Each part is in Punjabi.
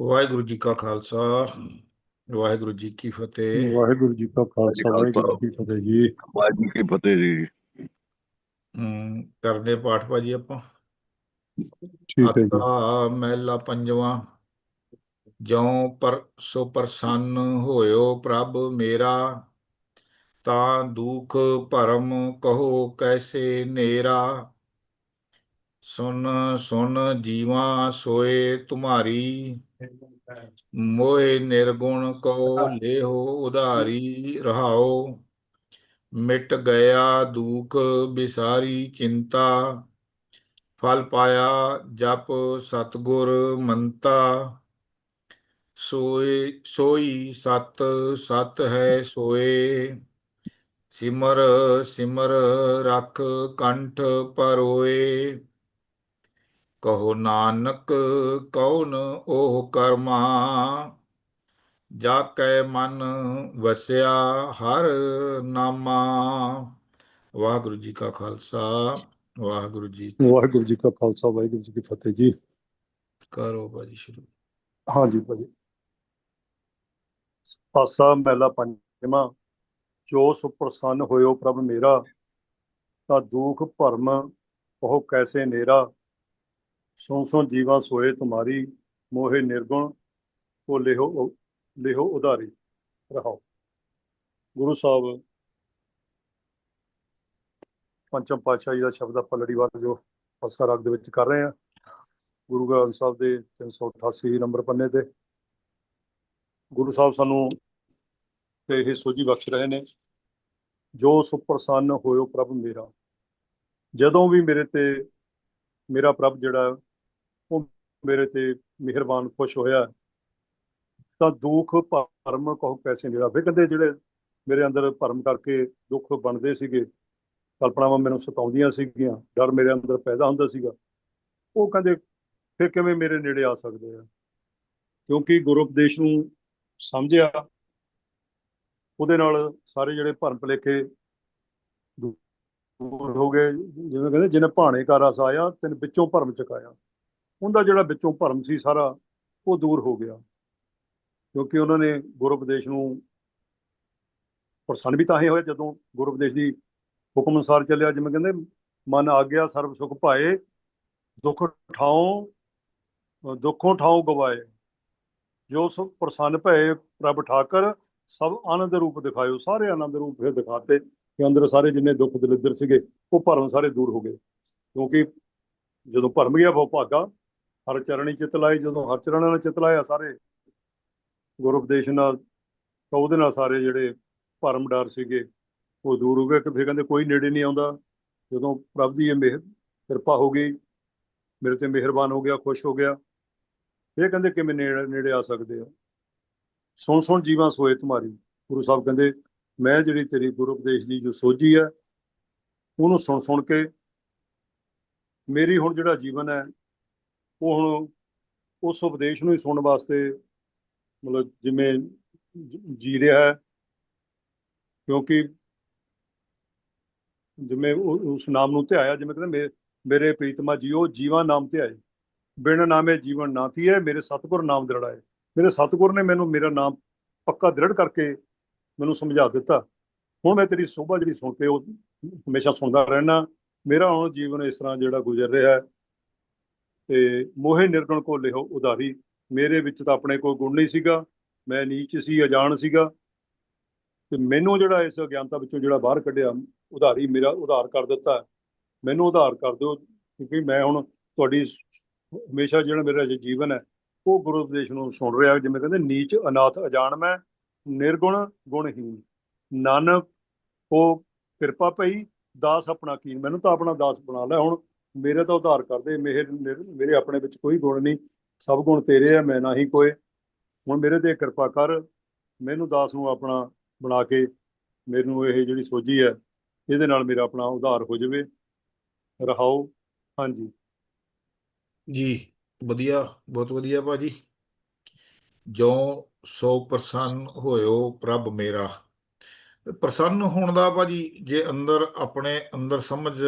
ਵਾਹਿਗੁਰੂ ਜੀ ਕਾ ਖਾਲਸਾ ਵਾਹਿਗੁਰੂ ਜੀ ਕੀ ਫਤਿਹ। ਵਾਹਿਗੁਰੂ ਜੀ ਕਾ ਖਾਲਸਾ ਵਾਹਿਗੁਰੂ ਜੀ ਕੀ ਫਤਿਹ ਜੀ। ਵਾਹਿਗੁਰੂ ਕੀ ਫਤਿਹ ਜੀ। ਹਮ, ਕਰਦੇ ਪਾਠ ਭਾਜੀ ਆਪਾਂ। ਠੀਕ ਹੈ ਜੀ। ਆਤਾ ਮਹਿਲਾ ਪੰਜਵਾਂ ਜਿਉ ਪਰ ਸੋ ਪ੍ਰਸੰਨ ਹੋਇਓ ਪ੍ਰਭ ਮੇਰਾ ਤਾਂ ਦੁਖ ਭਰਮ ਕਹੋ ਕੈਸੇ ਨੇਰਾ। ਸੁਨ ਸੁਨ ਜੀਵਾ ਸੋਏ ਤੁਮਾਰੀ ਮੋਹਿ ਨਿਰਗੁਣ ਕੋ ਲੇਹੋ ਉਧਾਰੀ ਰਹਾਓ ਮਿਟ ਗਿਆ ਦੁਖ ਬਿਸਾਰੀ ਚਿੰਤਾ, ਫਲ ਪਾਇਆ ਜਪ ਸਤਗੁਰ ਮੰਤਾ, ਸੋਏ, ਸੋਈ ਸਤ ਸਤ ਹੈ ਸੋਏ, ਸਿਮਰ ਸਿਮਰ ਰਖ ਕੰਠ ਪਰੋਏ ਕਹੋ ਨਾਨਕ ਕੌਣ ਉਹ ਕਰਮਾ? ਜਾ ਕੈ ਮਨ ਵਸਿਆ ਹਰ ਨਾਮਾ। ਵਾਹਿਗੁਰੂ ਜੀ ਕਾ ਖਾਲਸਾ ਵਾਹਿਗੁਰੂ ਜੀ ਵਾਹਿਗੁਰੂ ਜੀ ਕਾ ਖਾਲਸਾ ਵਾਹਿਗੁਰੂ ਜੀ ਕੀ ਫਤਿਹ ਜੀ। ਕਰੋ ਭਾਜੀ ਸ਼ੁਰੂ। ਹਾਂਜੀ ਭਾਜੀ। ਪਾਸਾ ਮਹਿਲਾ ਪੰਜਵਾਂ ਜੋ ਸੁਪ੍ਰਸੰਨ ਹੋਇਓ ਪ੍ਰਭ ਮੇਰਾ ਤਾਂ ਦੁਖ ਭਰਮ ਉਹ ਕੈਸੇ ਨੇਰਾ? ਸੋ ਸੋ ਜੀਵਾ ਸੋਏ ਤੁਮਾਰੀ, ਮੋਹਿ ਨਿਰਗੁਣ ਕੋ ਲਿਹੋ ਲਿਹੋ ਉਧਾਰੀ, ਰਹਾਓ। ਗੁਰੂ ਸਾਹਿਬ ਪੰਚਮ ਪਾਤਸ਼ਾਹੀ ਦਾ ਸ਼ਬਦ ਆਪਾਂ ਲੜੀਵਾਰ ਜੋ ਅਸਰ ਰਾਗ ਦੇ ਵਿੱਚ ਕਰ ਰਹੇ ਹਾਂ। ਗੁਰੂ ਗ੍ਰੰਥ ਸਾਹਿਬ ਦੇ 388 ਨੰਬਰ ਪੰਨੇ ਤੇ ਗੁਰੂ ਸਾਹਿਬ ਸਾਨੂੰ ਤੇ ਇਹ ਸੋਝੀ ਬਖਸ਼ ਰਹੇ ਨੇ, ਜੋ ਸੁਪ੍ਰਸੰਨ ਹੋਇਓ ਪ੍ਰਭ ਮੇਰਾ। ਜਦੋਂ ਵੀ ਮੇਰੇ ਤੇ ਮੇਰਾ ਪ੍ਰਭ ਜਿਹੜਾ ਮੇਰੇ ਤੇ ਮਿਹਰਬਾਨ, ਖੁਸ਼ ਹੋਇਆ। ਤਾਂ ਦੁੱਖ, ਭਰਮ ਕਹੋ ਕੈਸੇ ਨੇੜਾ ਫਿਰ ਕਹਿੰਦੇ ਜਿਹੜੇ ਮੇਰੇ ਅੰਦਰ ਭਰਮ ਕਰਕੇ ਦੁੱਖ ਬਣਦੇ ਸੀਗੇ, ਕਲਪਨਾਵਾਂ ਮੈਨੂੰ ਸਤਾਉਂਦੀਆਂ ਸੀਗੀਆਂ, ਡਰ ਮੇਰੇ ਅੰਦਰ ਪੈਦਾ ਹੁੰਦਾ ਸੀਗਾ। ਉਹ ਕਹਿੰਦੇ, ਫਿਰ ਕਿਵੇਂ ਮੇਰੇ ਨੇੜੇ ਆ ਸਕਦੇ ਆ? ਕਿਉਂਕਿ ਗੁਰੂ ਉਪਦੇਸ਼ ਨੂੰ ਸਮਝਿਆ, ਉਹਦੇ ਨਾਲ ਸਾਰੇ ਜਿਹੜੇ ਭਰਮ ਭੁਲੇਖੇ ਦੂਰ ਹੋ ਗਏ। ਜਿਵੇਂ ਕਹਿੰਦੇ ਜਿਹਨੇ ਭਾਣੇ ਕਾ ਰਸ ਆਇਆ, ਤਿੰਨ ਵਿੱਚੋਂ ਭਰਮ ਚਕਾਇਆ। ਉਹਦਾ ਜਿਹੜਾ ਵਿੱਚੋਂ ਭਰਮ ਸੀ ਸਾਰਾ, ਉਹ ਦੂਰ ਹੋ ਗਿਆ। ਕਿਉਂਕਿ ਉਹਨਾਂ ਨੇ ਗੁਰੂ ਉਪਦੇਸ਼ ਨੂੰ ਪ੍ਰਸੰਨ ਵੀ ਤਾਂ ਹੀ ਹੋਇਆ, ਜਦੋਂ ਗੁਰੂ ਉਪਦੇਸ਼ ਦੀ ਹੁਕਮ ਅਨੁਸਾਰ ਚੱਲਿਆ, ਜਿਵੇਂ ਕਹਿੰਦੇ, ਮਨ ਆ ਗਿਆ ਸਰਬ ਸੁਖ ਪਾਏ ਦੁੱਖ ਠਾਉ ਦੁੱਖੋਂ ਠਾਉ ਗਵਾਏ। ਜੋ ਸੁਖ ਪ੍ਰਸੰਨ ਭਏ, ਪ੍ਰਭ ਠਾਕਰ, ਸਭ ਆਨੰਦ ਰੂਪ ਦਿਖਾਇਓ। ਸਾਰੇ ਆਨੰਦ ਰੂਪ ਫਿਰ ਦਿਖਾਤੇ ਕਿ ਅੰਦਰ ਸਾਰੇ ਜਿੰਨੇ ਦੁੱਖ ਦਲਿੱਦਰ ਸੀਗੇ, ਉਹ ਭਰਮ ਸਾਰੇ ਦੂਰ ਹੋ ਗਏ। ਕਿਉਂਕਿ ਜਦੋਂ ਭਰਮ ਗਿਆ ਬਹੁ ਭਾਗਾ। ਹਰ ਚਰਣੀ ਚਿਤ ਲਾਏ, ਜਦੋਂ ਹਰ ਚਰਣਾ ਨਾਲ ਚਿਤ ਲਾਇਆ ਸਾਰੇ ਗੁਰੂ ਉਪਦੇਸ਼ ਨਾਲ, ਤਾਂ ਉਹਦੇ ਨਾਲ ਸਾਰੇ ਜਿਹੜੇ ਭਰਮ ਡਰ ਸੀਗੇ, ਉਹ ਦੂਰ ਹੋ ਗਏ। ਕਿ ਫਿਰ ਕਹਿੰਦੇ ਕੋਈ ਨੇੜੇ ਨਹੀਂ ਆਉਂਦਾ। ਜਦੋਂ ਪ੍ਰਭ ਦੀ ਇਹ ਮਿਹਰ ਕਿਰਪਾ ਹੋ ਗਈ, ਮੇਰੇ ਤੇ ਮਿਹਰਬਾਨ ਹੋ ਗਿਆ, ਖੁਸ਼ ਹੋ ਗਿਆ। ਇਹ ਕਹਿੰਦੇ ਕਿਵੇਂ ਨੇੜੇ ਨੇੜੇ ਆ ਸਕਦੇ ਆ? ਸੁਣ ਸੁਣ ਜੀਵਾਂ ਸੋਏ ਤੁਮਾਰੀ। ਗੁਰੂ ਸਾਹਿਬ ਕਹਿੰਦੇ, ਮੈਂ ਜਿਹੜੀ ਤੇਰੀ ਗੁਰੂ ਉਪਦੇਸ਼ ਦੀ ਜੋ ਸੋਝੀ ਹੈ, ਉਹਨੂੰ ਸੁਣ ਸੁਣ ਕੇ ਮੇਰੀ ਹੁਣ ਜਿਹੜਾ ਜੀਵਨ ਹੈ ਉਹ ਹੁਣ ਉਸ ਉਪਦੇਸ਼ ਨੂੰ ਹੀ ਸੁਣਨ ਵਾਸਤੇ ਮਤਲਬ ਜਿਵੇਂ ਜੀ ਰਿਹਾ ਹੈ। ਕਿਉਂਕਿ ਜਿਵੇਂ ਉਸ ਨਾਮ ਨੂੰ ਧਿਆਇਆ, ਜਿਵੇਂ ਕਹਿੰਦੇ ਮੇ- ਮੇਰੇ ਪ੍ਰੀਤਮਾ ਜੀਓ, ਜੀਵਾ ਨਾਮ ਤੇ ਆਏ ਬਿਨ ਨਾਮੇ ਜੀਵਨ ਨਾ ਹੈ ਮੇਰੇ ਸਤਿਗੁਰ ਨਾਮ ਦ੍ਰਿੜਾਏ ਮੇਰੇ ਸਤਿਗੁਰ ਨੇ ਮੈਨੂੰ ਮੇਰਾ ਨਾਮ ਪੱਕਾ ਦ੍ਰਿੜ ਕਰਕੇ ਮੈਨੂੰ ਸਮਝਾ ਦਿੱਤਾ। ਹੁਣ ਮੈਂ ਤੇਰੀ ਸੋਭਾ ਜਿਹੜੀ ਸੁਣ ਕੇ ਉਹ ਹਮੇਸ਼ਾ ਸੁਣਦਾ ਰਹਿਣਾ ਮੇਰਾ ਹੁਣ ਜੀਵਨ ਇਸ ਤਰ੍ਹਾਂ ਜਿਹੜਾ ਗੁਜ਼ਰ ਰਿਹਾ ਹੈ। ਤੇ ਮੋਹੇ ਨਿਰਗੁਣ ਕੋ ਲਿਓ ਉਧਾਰੀ। ਮੇਰੇ ਵਿੱਚ ਤਾਂ ਆਪਣੇ ਕੋਈ ਗੁਣ ਨਹੀਂ ਸੀਗਾ, ਮੈਂ ਨੀਚ ਸੀ, ਅਜਾਣ ਸੀਗਾ। ਤੇ ਮੈਨੂੰ ਜਿਹੜਾ ਇਸ ਅਗਿਆਨਤਾ ਵਿੱਚੋਂ ਜਿਹੜਾ ਬਾਹਰ ਕੱਢਿਆ, ਉਧਾਰੀ ਮੇਰਾ ਉਧਾਰ ਕਰ ਦਿੱਤਾ। ਮੈਨੂੰ ਉਧਾਰ ਕਰ ਦਿਓ, ਕਿਉਂਕਿ ਮੈਂ ਹੁਣ ਤੁਹਾਡੀ ਹਮੇਸ਼ਾ ਜਿਹੜਾ ਮੇਰਾ ਜੀਵਨ ਹੈ, ਉਹ ਗੁਰੂ ਉਪਦੇਸ਼ ਨੂੰ ਸੁਣ ਰਿਹਾ, ਜਿਵੇਂ ਕਹਿੰਦੇ ਨੀਚ, ਅਨਾਥ, ਅਜਾਣ ਮੈਂ, ਨਿਰਗੁਣ ਗੁਣਹੀਨ ਨਾਨਕ, ਉਹ ਕਿਰਪਾ ਪਈ ਦਾਸ ਆਪਣਾ ਕੀਨ ਮੈਨੂੰ ਤਾਂ ਆਪਣਾ ਦਾਸ ਬਣਾ ਲੈ ਹੁਣ। ਮੇਰੇ ਤਾਂ ਉਧਾਰ ਕਰਦੇ ਮੇਰ, ਮੇਰੇ ਆਪਣੇ ਵਿੱਚ ਕੋਈ ਗੁਣ ਨਹੀਂ, ਸਭ ਗੁਣ ਤੇਰੇ ਆ, ਮੈਂ ਨਹੀਂ ਕੋਏ। ਹੁਣ ਮੇਰੇ ਤੇ ਕਿਰਪਾ ਕਰ, ਮੈਨੂੰ ਦਾਸ ਨੂੰ ਆਪਣਾ ਬਣਾ ਕੇ, ਮੈਨੂੰ ਇਹ ਜਿਹੜੀ ਸੋਝੀ ਹੈ, ਇਹਦੇ ਨਾਲ ਮੇਰਾ ਆਪਣਾ ਉਧਾਰ ਹੋ ਜਾਵੇ। ਰਹਾਓ। ਹਾਂਜੀ। ਜੀ, ਵਧੀਆ, ਬਹੁਤ ਵਧੀਆ ਭਾਜੀ। ਜੋ ਸੋ ਪ੍ਰਸੰਨ ਹੋਇਓ ਪ੍ਰਭ ਮੇਰਾ। ਪ੍ਰਸੰਨ ਹੋਣ ਦਾ ਭਾਜੀ, ਜੇ ਅੰਦਰ ਆਪਣੇ ਅੰਦਰ ਸਮਝ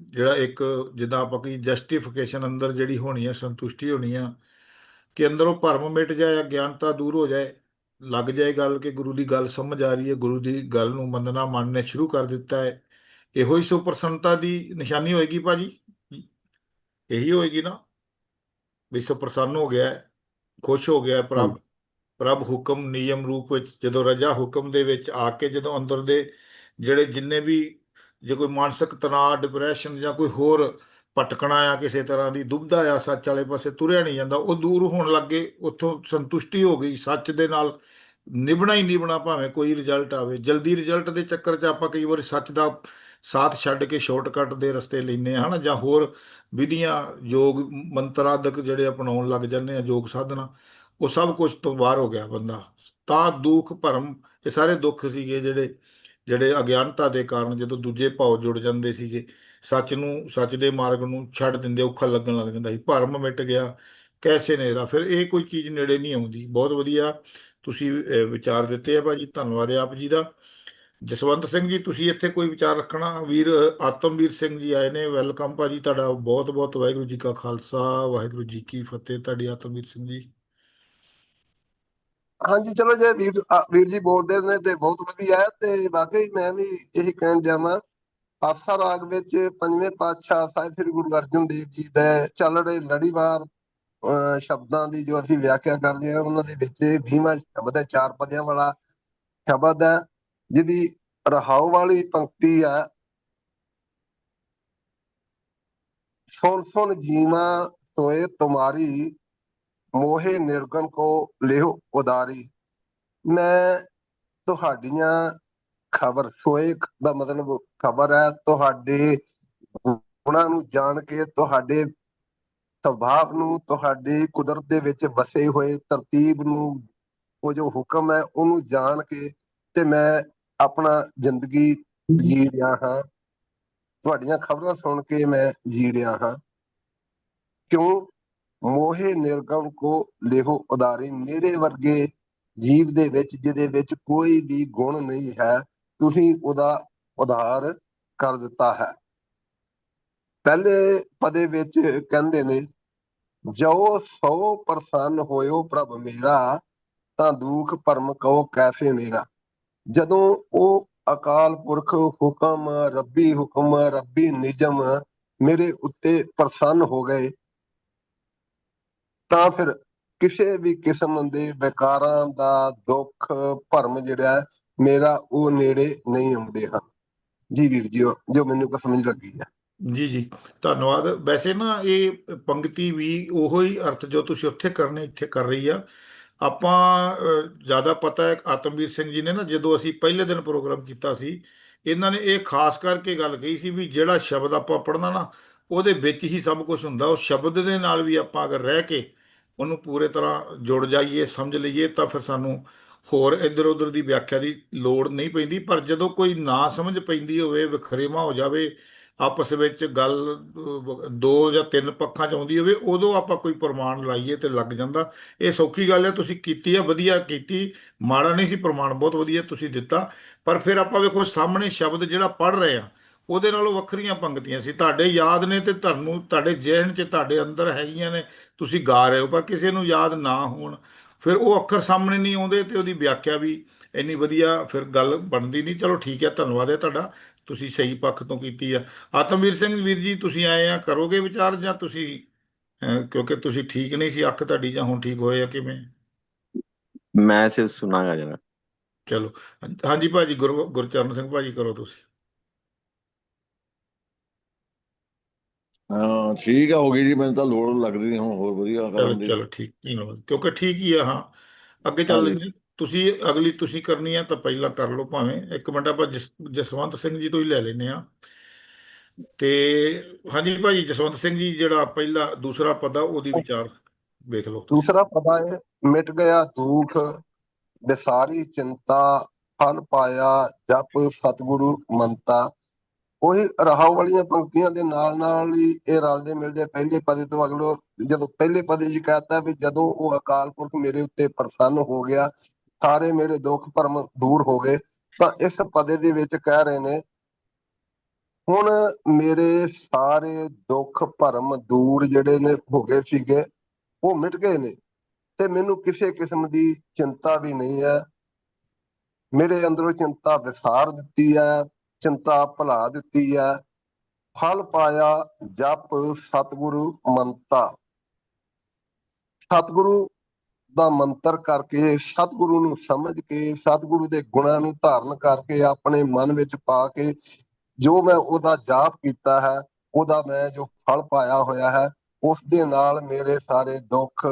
ਜਿਹੜਾ ਇੱਕ ਜਿੱਦਾਂ ਆਪਾਂ ਕੀ ਜਸਟੀਫਿਕੇਸ਼ਨ ਅੰਦਰ ਜਿਹੜੀ ਹੋਣੀ ਹੈ ਸੰਤੁਸ਼ਟੀ ਹੋਣੀ ਆ ਕਿ ਅੰਦਰੋਂ ਭਰਮ ਮਿਟ ਜਾਏ ਅਗਿਆਨਤਾ ਦੂਰ ਹੋ ਜਾਏ ਲੱਗ ਜਾਏ ਗੱਲ ਕਿ ਗੁਰੂ ਦੀ ਗੱਲ ਸਮਝ ਆ ਰਹੀ ਹੈ ਗੁਰੂ ਦੀ ਗੱਲ ਨੂੰ ਮੰਨਣਾ ਮੰਨਣੇ ਸ਼ੁਰੂ ਕਰ ਦਿੱਤਾ ਹੈ। ਇਹੋ ਹੀ ਸੋ ਪ੍ਰਸੰਨਤਾ ਦੀ ਨਿਸ਼ਾਨੀ ਹੋਏਗੀ ਭਾਜੀ? ਇਹੀ ਹੋਏਗੀ ਨਾ ਵੀ ਸੋ ਪ੍ਰਸੰਨ ਹੋ ਗਿਆ ਖੁਸ਼ ਹੋ ਗਿਆ ਪ੍ਰਭ ਪ੍ਰਭ ਹੁਕਮ ਨਿਯਮ ਰੂਪ ਵਿੱਚ ਜਦੋਂ ਰਜਾ ਹੁਕਮ ਦੇ ਵਿੱਚ ਆ ਕੇ ਜਦੋਂ ਅੰਦਰ ਦੇ ਜਿਹੜੇ ਜਿੰਨੇ ਵੀ ਜੇ ਕੋਈ ਮਾਨਸਿਕ ਤਣਾਅ ਡਿਪਰੈਸ਼ਨ ਜਾਂ ਕੋਈ ਹੋਰ ਭਟਕਣਾ ਆ ਕਿਸੇ ਤਰ੍ਹਾਂ ਦੀ ਦੁਬਦਾ ਆ ਸੱਚ ਵਾਲੇ ਪਾਸੇ ਤੁਰਿਆ ਨਹੀਂ ਜਾਂਦਾ, ਉਹ ਦੂਰ ਹੋਣ ਲੱਗੇ, ਉੱਥੋਂ ਸੰਤੁਸ਼ਟੀ ਹੋ ਗਈ, ਸੱਚ ਦੇ ਨਾਲ ਨਿਭਣਾ ਹੀ ਨਿਭਣਾ ਭਾਵੇਂ ਕੋਈ ਰਿਜ਼ਲਟ ਆਵੇ। ਜਲਦੀ ਰਿਜ਼ਲਟ ਦੇ ਚੱਕਰ 'ਚ ਆਪਾਂ ਕਈ ਵਾਰੀ ਸੱਚ ਦਾ ਸਾਥ ਛੱਡ ਕੇ ਸ਼ਾਰਟਕਟ ਦੇ ਰਸਤੇ ਲੈਂਦੇ ਹਾਂ ਹਨਾ, ਜਾਂ ਹੋਰ ਵਿਧੀਆਂ, ਯੋਗ ਮੰਤਰਾਦਕ ਜਿਹੜੇ ਅਪਣਾਉਣ ਲੱਗ ਜਾਂਦੇ ਆ, ਯੋਗ ਸਾਧਨਾ, ਉਹ ਸਭ ਕੁਝ ਤੋਂ ਬਾਹਰ ਹੋ ਗਿਆ ਬੰਦਾ। ਤਾਂ ਦੁੱਖ, ਭਰਮ, ਇਹ ਸਾਰੇ ਦੁੱਖ ਸੀਗੇ ਜਿਹੜੇ ਜਿਹੜੇ ਅਗਿਆਨਤਾ ਦੇ ਕਾਰਨ ਜਦੋਂ ਦੂਜੇ ਭਾਵ ਜੁੜ ਜਾਂਦੇ ਸੀਗੇ, ਸੱਚ ਨੂੰ, ਸੱਚ ਦੇ ਮਾਰਗ ਨੂੰ ਛੱਡ ਦਿੰਦੇ, ਔਖਾ ਲੱਗਣ ਲੱਗ ਜਾਂਦਾ ਸੀ, ਭਰਮ ਮਿਟ ਗਿਆ, ਕੈਸੇ ਨੇਰਾ ਫਿਰ ਇਹ ਕੋਈ ਚੀਜ਼ ਨੇੜੇ ਨਹੀਂ ਆਉਂਦੀ। ਬਹੁਤ ਵਧੀਆ ਤੁਸੀਂ ਵਿਚਾਰ ਦਿੱਤੇ ਆ ਭਾਜੀ, ਧੰਨਵਾਦ ਹੈ ਆਪ ਜੀ ਦਾ। ਜਸਵੰਤ ਸਿੰਘ ਜੀ, ਤੁਸੀਂ ਇੱਥੇ ਕੋਈ ਵਿਚਾਰ ਰੱਖਣਾ? ਵੀਰ ਆਤਮਵੀਰ ਸਿੰਘ ਜੀ ਆਏ ਨੇ, ਵੈਲਕਮ ਭਾਜੀ, ਤੁਹਾਡਾ ਬਹੁਤ ਬਹੁਤ ਵਾਹਿਗੁਰੂ ਜੀ ਕਾ ਖਾਲਸਾ, ਵਾਹਿਗੁਰੂ ਜੀ ਕੀ ਫਤਿਹ, ਤੁਹਾਡੀ ਆਤਮਵੀਰ ਸਿੰਘ ਜੀ। ਹਾਂਜੀ, ਚਲੋ ਜੇ ਵੀਰ ਵੀਰ ਜੀ ਬੋਲਦੇ ਨੇ ਤੇ ਬਹੁਤ ਵਧੀਆ ਹੈ ਤੇ ਵਾਕਈ ਮੈਂ ਵੀ ਇਹੀ ਕਹਿਣ ਜਾਵਾਂ ਆਸਾ ਰਾਗ ਵਿੱਚ ਪੰਜਵੇਂ ਪਾਤਸ਼ਾਹ ਸਾਹਿਬ ਸ੍ਰੀ ਗੁਰੂ ਅਰਜਨ ਦੇਵ ਜੀ ਦੇ ਚੱਲ ਰਹੇ ਲੜੀਵਾਰ ਸ਼ਬਦਾਂ ਦੀ ਜੋ ਅਸੀਂ ਵਿਆਖਿਆ ਕਰਦੇ ਹਾਂ, ਉਹਨਾਂ ਦੇ ਵਿੱਚ ਭੀਮਾ ਸ਼ਬਦ ਹੈ, ਚਾਰ ਪਦਿਆਂ ਵਾਲਾ ਸ਼ਬਦ ਹੈ, ਜਿਹਦੀ ਰਹਾਉ ਵਾਲੀ ਪੰਕਤੀ ਹੈ। ਸੁਣ ਸੁਣ ਜੀਵਾ ਸੋਏ ਤੁਮਾਰੀ ਮੋਹੇ ਨਿਰਗਨ ਕੋ ਲਿਓ ਉਦਾਰੀ। ਮੈਂ ਤੁਹਾਡੀਆਂ ਖਬਰ ਸੋਏ ਦਾ ਮਤਲਬ ਖਬਰ ਹੈ, ਤੁਹਾਡੇ ਗੁਣਾਂ ਨੂੰ ਜਾਣ ਕੇ, ਤੁਹਾਡੇ ਸੁਭਾਅ ਨੂੰ, ਤੁਹਾਡੀ ਕੁਦਰਤ ਦੇ ਵਿੱਚ ਵਸੇ ਹੋਏ ਤਰਤੀਬ ਨੂੰ, ਉਹ ਜੋ ਹੁਕਮ ਹੈ, ਉਹਨੂੰ ਜਾਣ ਕੇ ਤੇ ਮੈਂ ਆਪਣਾ ਜ਼ਿੰਦਗੀ ਜੀ ਰਿਹਾ ਹਾਂ। ਤੁਹਾਡੀਆਂ ਖਬਰਾਂ ਸੁਣ ਕੇ ਮੈਂ ਜੀ ਰਿਹਾ ਹਾਂ। ਕਿਉਂ? ਮੋਹੇ ਨਿਰਗਮ ਕੋ ਲੇਹੋ ਉਦਾਰੀ ਮੇਰੇ ਵਰਗੇ ਜੀਵ ਦੇ ਵਿੱਚ, ਜਿਹਦੇ ਵਿੱਚ ਕੋਈ ਵੀ ਗੁਣ ਨਹੀਂ ਹੈ, ਤੁਸੀਂ ਉਹਦਾ ਉਧਾਰ ਕਰ ਦਿੱਤਾ ਹੈ। ਪਹਿਲੇ ਪਦੇ ਵਿੱਚ ਕਹਿੰਦੇ ਨੇ, ਜੋ ਸੋ ਪ੍ਰਸੰਨ ਹੋਇਓ ਪ੍ਰਭ ਮੇਰਾ, ਤਾਂ ਦੁਖ ਭਰਮ ਕਉ ਕੈਸੇ ਮੇਰਾ? ਜਦੋਂ ਉਹ ਅਕਾਲ ਪੁਰਖ ਹੁਕਮ, ਰੱਬੀ ਹੁਕਮ, ਰੱਬੀ ਨਿਜਮ ਮੇਰੇ ਉੱਤੇ ਪ੍ਰਸੰਨ ਹੋ ਗਏ ਤਾਂ ਫਿਰ ਕਿਸੇ ਵੀ ਕਿਸਮ ਦੇ ਵਿਕਾਰਾਂ ਦਾ ਦੁੱਖ, ਭਰਮ ਜਿਹੜਾ ਮੇਰਾ ਉਹ ਨੇੜੇ ਨਹੀਂ ਆਉਂਦੇ ਹਨ। ਜੀ ਵੀਰ ਜੀ, ਜੋ ਮੈਨੂੰ ਕੋ ਸਮਝ ਲੱਗੀ ਹੈ। ਜੀ ਜੀ। ਧੰਨਵਾਦ। ਵੈਸੇ ਨਾ ਇਹ ਪੰਕਤੀ ਵੀ ਉਹੋ ਹੀ ਅਰਥ ਜੋ ਤੁਸੀਂ ਉੱਥੇ ਕਰਨੇ, ਇੱਥੇ ਕਰ ਰਹੀ ਆ। ਆਪਾਂ ਜ਼ਿਆਦਾ ਪਤਾ ਹੈ ਆਤਮਵੀਰ ਸਿੰਘ ਜੀ ਨੇ ਨਾ, ਜਦੋਂ ਅਸੀਂ ਪਹਿਲੇ ਦਿਨ ਪ੍ਰੋਗਰਾਮ ਕੀਤਾ ਸੀ, ਇਹਨਾਂ ਨੇ ਇਹ ਖਾਸ ਕਰਕੇ ਗੱਲ ਕਹੀ ਸੀ ਵੀ ਜਿਹੜਾ ਸ਼ਬਦ ਆਪਾਂ ਪੜ੍ਹਨਾ ਨਾ, ਉਹਦੇ ਵਿੱਚ ਹੀ ਸਭ ਕੁਝ ਹੁੰਦਾ। ਉਹ ਸ਼ਬਦ ਦੇ ਨਾਲ ਵੀ ਆਪਾਂ ਅਗਰ ਰਹਿ ਕੇ ਉਹਨੂੰ ਪੂਰੇ ਤਰ੍ਹਾਂ ਜੁੜ ਜਾਈਏ, ਸਮਝ ਲਈਏ, ਤਾਂ ਫਿਰ ਸਾਨੂੰ ਹੋਰ ਇੱਧਰ ਉੱਧਰ ਦੀ ਵਿਆਖਿਆ ਦੀ ਲੋੜ ਨਹੀਂ ਪੈਂਦੀ। ਪਰ ਜਦੋਂ ਕੋਈ ਨਾ ਸਮਝ ਪੈਂਦੀ ਹੋਵੇ, ਵਖਰੇਵਾ ਹੋ ਜਾਵੇ, ਆਪਸ ਵਿੱਚ ਗੱਲ ਦੋ ਜਾਂ ਤਿੰਨ ਪੱਖਾਂ 'ਚ ਆਉਂਦੀ ਹੋਵੇ, ਉਦੋਂ ਆਪਾਂ ਕੋਈ ਪ੍ਰਮਾਣ ਲਾਈਏ ਤੇ ਲੱਗ ਜਾਂਦਾ। ਇਹ ਸੌਖੀ ਗੱਲ ਹੈ, ਤੁਸੀਂ ਕੀਤੀ ਆ, ਵਧੀਆ ਕੀਤੀ। ਮਾੜਾ ਨਹੀਂ ਸੀ, ਪ੍ਰਮਾਣ ਬਹੁਤ ਵਧੀਆ ਤੁਸੀਂ ਦਿੱਤਾ। ਪਰ ਫਿਰ ਆਪਾਂ ਵੇਖੋ, ਸਾਹਮਣੇ ਸ਼ਬਦ ਜਿਹੜਾ ਪੜ੍ਹ ਰਹੇ ਆ ਉਹਦੇ ਨਾਲੋਂ ਵੱਖਰੀਆਂ ਪੰਕਤੀਆਂ ਸੀ। ਤੁਹਾਡੇ ਯਾਦ ਨੇ ਤੇ ਤੁਹਾਨੂੰ ਤੁਹਾਡੇ ਜ਼ਿਹਨ 'ਚ ਤੁਹਾਡੇ ਅੰਦਰ ਹੈਗੀਆਂ ਨੇ ਤੁਸੀਂ ਗਾ ਰਹੇ ਹੋ ਪਰ ਕਿਸੇ ਨੂੰ ਯਾਦ ਨਾ ਹੋਣ। ਫਿਰ ਉਹ ਅੱਖਰ ਸਾਹਮਣੇ ਨਹੀਂ ਆਉਂਦੇ ਤੇ ਉਹਦੀ ਵਿਆਖਿਆ ਵੀ ਇੰਨੀ ਵਧੀਆ ਫਿਰ ਗੱਲ ਬਣਦੀ ਨਹੀਂ। ਚਲੋ ਠੀਕ ਹੈ ਧੰਨਵਾਦ ਹੈ ਤੁਹਾਡਾ ਤੁਸੀਂ ਸਹੀ ਪੱਖ ਤੋਂ ਕੀਤੀ ਆ। ਆਤਮਵੀਰ ਸਿੰਘ ਵੀਰ ਜੀ ਤੁਸੀਂ ਆਏ ਆ ਕਰੋਗੇ ਵਿਚਾਰ ਜਾਂ ਤੁਸੀਂ ਕਿਉਂਕਿ ਤੁਸੀਂ ਠੀਕ ਨਹੀਂ ਸੀ ਅੱਖ ਤੁਹਾਡੀ ਜਾਂ ਹੁਣ ਠੀਕ ਹੋਏ ਆ ਕਿਵੇਂ? ਮੈਂ ਸਿਰਫ ਸੁਣਾਗਾ ਜਰਾ। ਚਲੋ ਹਾਂਜੀ ਭਾਜੀ ਗੁਰ ਗੁਰਚਰਨ ਸਿੰਘ ਭਾਜੀ ਕਰੋ ਤੁਸੀਂ। ਹਾਂ ਠੀਕ ਆ ਹੋ ਗਈ ਜੀ ਮੈਨੂੰ ਤਾਂ ਲੋੜ ਲੱਗਦੀ ਨਹੀਂ ਹੁਣ ਹੋਰ ਵਧੀਆ ਕਰਨ ਦੀ। ਚਲੋ ਠੀਕ ਧੰਨਵਾਦ ਕਿਉਂਕਿ ਠੀਕ ਹੀ ਆ ਹਾਂ। ਅੱਗੇ ਚੱਲ ਹਾਂਜੀ। ਲੈਂਦੇ ਹਾਂ। ਤੁਸੀਂ ਅਗਲੀ ਤੁਸੀਂ ਕਰਨੀ ਆ ਤਾਂ ਪਹਿਲਾਂ ਕਰ ਲਓ ਭਾਵੇਂ। ਇੱਕ ਮਿੰਟ ਆਪਾਂ ਜਸ- ਜਸਵੰਤ ਸਿੰਘ ਜੀ ਤੋਂ ਹੀ ਲੈ ਲੈਨੇ ਆ। ਤੇ ਹਾਂਜੀ ਭਾਜੀ ਜਸਵੰਤ ਸਿੰਘ ਜੀ ਜਿਹੜਾ ਪਹਿਲਾ ਦੂਸਰਾ ਪਦਾ ਉਹਦੀ ਵਿਚਾਰ ਵੇਖ ਲਓ ਤੁਸੀਂ। ਦੂਸਰਾ ਪਦਾ ਹੈ ਮਿਟ ਗਿਆ ਦੁਖ ਵਿਸਾਰੀ ਚਿੰਤਾ ਫਲ ਪਾਇਆ ਜਪ ਸਤਿਗੁਰੂ ਮੰਤਾ। ਉਹੀ ਰਹਾਉ ਵਾਲੀਆਂ ਪੰਕਤੀਆਂ ਦੇ ਨਾਲ ਨਾਲ ਹੀ ਇਹ ਰਲਦੇ ਮਿਲਦੇ ਪਹਿਲੇ ਪਦੇ ਤੋਂ ਅਗਲੋ ਜਦੋਂ ਪਹਿਲੇ ਪਦੇ ਜੀ ਕਹਤਾ ਵੀ ਜਦੋਂ ਉਹ ਅਕਾਲ ਪੁਰਖ ਮੇਰੇ ਉੱਤੇ ਪ੍ਰਸੰਨ ਹੋ ਗਿਆ, ਸਾਰੇ ਮੇਰੇ ਦੁੱਖ ਭਰਮ ਦੂਰ ਹੋ ਗਏ, ਤਾਂ ਇਸ ਪਦੇ ਦੇ ਵਿੱਚ ਕਹਿ ਰਹੇ ਨੇ, ਹੁਣ ਮੇਰੇ ਸਾਰੇ ਦੁੱਖ ਭਰਮ ਦੂਰ ਜਿਹੜੇ ਨੇ ਹੋ ਗਏ ਸੀਗੇ, ਉਹ ਮਿਟ ਗਏ ਨੇ ਤੇ ਮੈਨੂੰ ਕਿਸੇ ਕਿਸਮ ਦੀ ਚਿੰਤਾ ਵੀ ਨਹੀਂ ਹੈ। ਮੇਰੇ ਅੰਦਰੋਂ ਚਿੰਤਾ ਵਿਸਾਰ ਦਿੱਤੀ ਹੈ। ਚਿੰਤਾ ਭੁਲਾ ਦਿੱਤੀ ਹੈ। ਫਲ ਪਾਇਆ ਜਪ ਸਤਿਗੁਰੂ ਮੰਤਾ। ਸਤਿਗੁਰੂ ਦਾ ਮੰਤਰ ਕਰਕੇ, ਸਤਿਗੁਰੂ ਨੂੰ ਸਮਝ ਕੇ, ਸਤਿਗੁਰੂ ਦੇ ਗੁਣਾਂ ਨੂੰ ਧਾਰਨ ਕਰਕੇ, ਆਪਣੇ ਮਨ ਵਿੱਚ ਪਾ ਕੇ, ਜੋ ਮੈਂ ਉਹਦਾ ਜਾਪ ਕੀਤਾ ਹੈ, ਉਹਦਾ ਮੈਂ ਜੋ ਫਲ ਪਾਇਆ ਹੋਇਆ ਹੈ, ਉਸ ਦੇ ਨਾਲ ਮੇਰੇ ਸਾਰੇ ਦੁੱਖ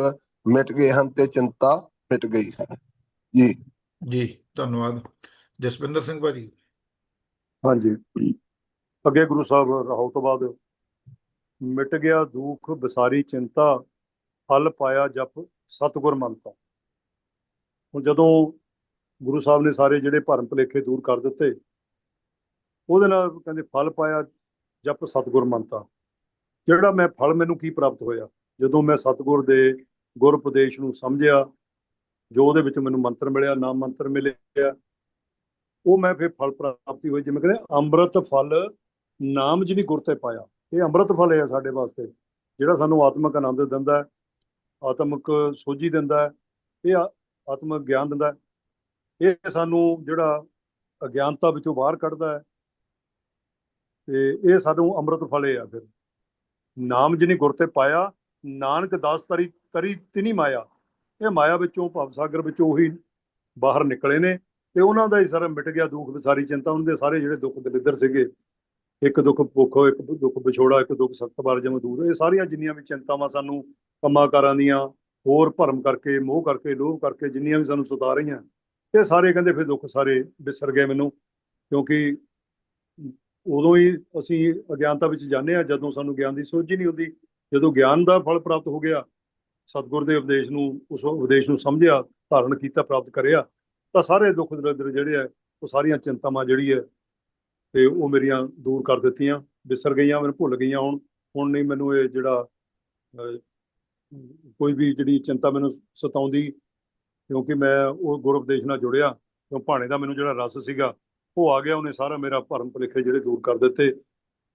ਮਿਟ ਗਏ ਹਨ ਤੇ ਚਿੰਤਾ ਮਿਟ ਗਈ ਹੈ। ਜੀ। ਜੀ, ਧੰਨਵਾਦ। ਜਸਵਿੰਦਰ ਸਿੰਘ ਭਾਜੀ। ਹਾਂਜੀ। ਅੱਗੇ ਗੁਰੂ ਸਾਹਿਬ ਰਾਹੋਂ ਤੋਂ ਬਾਅਦ ਮਿਟ ਗਿਆ ਦੁੱਖ ਵਿਸਾਰੀ ਚਿੰਤਾ, ਫਲ ਪਾਇਆ ਜਪ, ਸਤਿਗੁਰ ਮੰਨਤਾ ਹੁਣ ਜਦੋਂ ਗੁਰੂ ਸਾਹਿਬ ਨੇ ਸਾਰੇ ਜਿਹੜੇ ਭਰਮ ਭੁਲੇਖੇ ਦੂਰ ਕਰ ਦਿੱਤੇ, ਉਹਦੇ ਨਾਲ ਕਹਿੰਦੇ ਫਲ ਪਾਇਆ ਜਪ, ਸਤਿਗੁਰ ਮੰਨਤਾ ਜਿਹੜਾ ਮੈਂ ਫਲ ਮੈਨੂੰ ਕੀ ਪ੍ਰਾਪਤ ਹੋਇਆ? ਜਦੋਂ ਮੈਂ ਸਤਿਗੁਰ ਦੇ ਗੁਰ ਉਪਦੇਸ਼ ਨੂੰ ਸਮਝਿਆ, ਜੋ ਉਹਦੇ ਵਿੱਚ ਮੈਨੂੰ ਮੰਤਰ ਮਿਲਿਆ, ਨਾਮ ਮੰਤਰ ਮਿਲਿਆ ਉਹ ਮੈਂ ਫਿਰ ਫਲ ਪ੍ਰਾਪਤੀ ਹੋਈ, ਜਿਵੇਂ ਕਹਿੰਦੇ ਅੰਮ੍ਰਿਤ ਫਲ ਨਾਮ ਜਿਹਨੀ ਗੁਰ ਤੇ ਪਾਇਆ। ਇਹ ਅੰਮ੍ਰਿਤ ਫਲ ਹੈ ਸਾਡੇ ਵਾਸਤੇ, ਜਿਹੜਾ ਸਾਨੂੰ ਆਤਮਿਕ ਆਨੰਦ ਦਿੰਦਾ ਹੈ, ਆਤਮਿਕ ਸੋਝੀ ਦਿੰਦਾ ਹੈ, ਇਹ ਆ- ਆਤਮਿਕ ਗਿਆਨ ਦਿੰਦਾ ਹੈ। ਇਹ ਸਾਨੂੰ ਜਿਹੜਾ ਅਗਿਆਨਤਾ ਵਿੱਚੋਂ ਬਾਹਰ ਕੱਢਦਾ ਹੈ, ਤੇ ਇਹ ਸਾਨੂੰ ਅੰਮ੍ਰਿਤ ਫਲ ਇਹ ਆ ਫਿਰ। ਨਾਮ ਜਿਹਨੀ ਗੁਰ ਤੇ ਪਾਇਆ, ਨਾਨਕ ਦਾਸ ਤਰੀ ਤਰੀ ਤਿਨੀ ਮਾਇਆ, ਇਹ ਮਾਇਆ ਵਿੱਚੋਂ, ਭਵ ਸਾਗਰ ਵਿੱਚੋਂ ਉਹੀ ਬਾਹਰ ਨਿਕਲੇ ਨੇ। ਤੇ ਉਹਨਾਂ ਦਾ ਹੀ ਸਾਰਾ ਮਿਟ ਗਿਆ ਦੁੱਖ ਵਿਸਾਰੀ ਚਿੰਤਾ। ਉਹਨਾਂ ਦੇ ਸਾਰੇ ਜਿਹੜੇ ਦੁੱਖ ਦਲਿੱਦਰ ਸੀਗੇ, ਇੱਕ ਦੁੱਖ ਭੁੱਖ, ਇੱਕ ਦੁੱਖ ਵਿਛੋੜਾ, ਇੱਕ ਦੁੱਖ ਸਖਤ ਬਾਰ ਜਮ ਦੂਰ, ਇਹ ਸਾਰੀਆਂ ਜਿੰਨੀਆਂ ਵੀ ਚਿੰਤਾਵਾਂ ਸਾਨੂੰ ਕੰਮਾਂ ਦੀਆਂ, ਹੋਰ ਭਰਮ ਕਰਕੇ, ਮੋਹ ਕਰਕੇ, ਲੋਭ ਕਰਕੇ ਜਿੰਨੀਆਂ ਵੀ ਸਾਨੂੰ ਸਤਾ ਰਹੀਆਂ, ਇਹ ਸਾਰੇ ਕਹਿੰਦੇ ਫਿਰ ਦੁੱਖ ਸਾਰੇ ਵਿਸਰ ਗਏ ਮੈਨੂੰ, ਕਿਉਂਕਿ ਉਦੋਂ ਹੀ ਅਸੀਂ ਅਗਿਆਨਤਾ ਵਿੱਚ ਜਾਂਦੇ ਆ ਜਦੋਂ ਸਾਨੂੰ ਗਿਆਨ ਦੀ ਸੋਝ ਹੀ ਨਹੀਂ ਹੁੰਦੀ। ਜਦੋਂ ਗਿਆਨ ਦਾ ਫਲ ਪ੍ਰਾਪਤ ਹੋ ਗਿਆ, ਸਤਿਗੁਰ ਦੇ ਉਪਦੇਸ਼ ਨੂੰ, ਉਸ ਉਪਦੇਸ਼ ਨੂੰ ਸਮਝਿਆ, ਧਾਰਨ ਕੀਤਾ, ਪ੍ਰਾਪਤ ਕਰਿਆ ਤਾਂ ਸਾਰੇ ਦੁੱਖ ਦਰਦ ਜਿਹੜੇ ਆ, ਉਹ ਸਾਰੀਆਂ ਚਿੰਤਾਵਾਂ ਜਿਹੜੀ ਹੈ ਤੇ ਉਹ ਮੇਰੀਆਂ ਦੂਰ ਕਰ ਦਿੱਤੀਆਂ, ਵਿਸਰ ਗਈਆਂ, ਮੈਨੂੰ ਭੁੱਲ ਗਈਆਂ ਹੁਣ ਹੁਣ ਨਹੀਂ ਮੈਨੂੰ ਇਹ ਜਿਹੜਾ ਕੋਈ ਵੀ ਜਿਹੜੀ ਚਿੰਤਾ ਮੈਨੂੰ ਸਤਾਉਂਦੀ, ਕਿਉਂਕਿ ਮੈਂ ਉਹ ਗੁਰ ਉਪਦੇਸ਼ ਨਾਲ ਜੁੜਿਆ ਕਿਉਂ ਭਾਣੇ ਦਾ ਮੈਨੂੰ ਜਿਹੜਾ ਰਸ ਸੀਗਾ, ਉਹ ਆ ਗਿਆ, ਉਹਨੇ ਸਾਰਾ ਮੇਰਾ ਭਰਮ ਭੁਲੇਖੇ ਜਿਹੜੇ ਦੂਰ ਕਰ ਦਿੱਤੇ,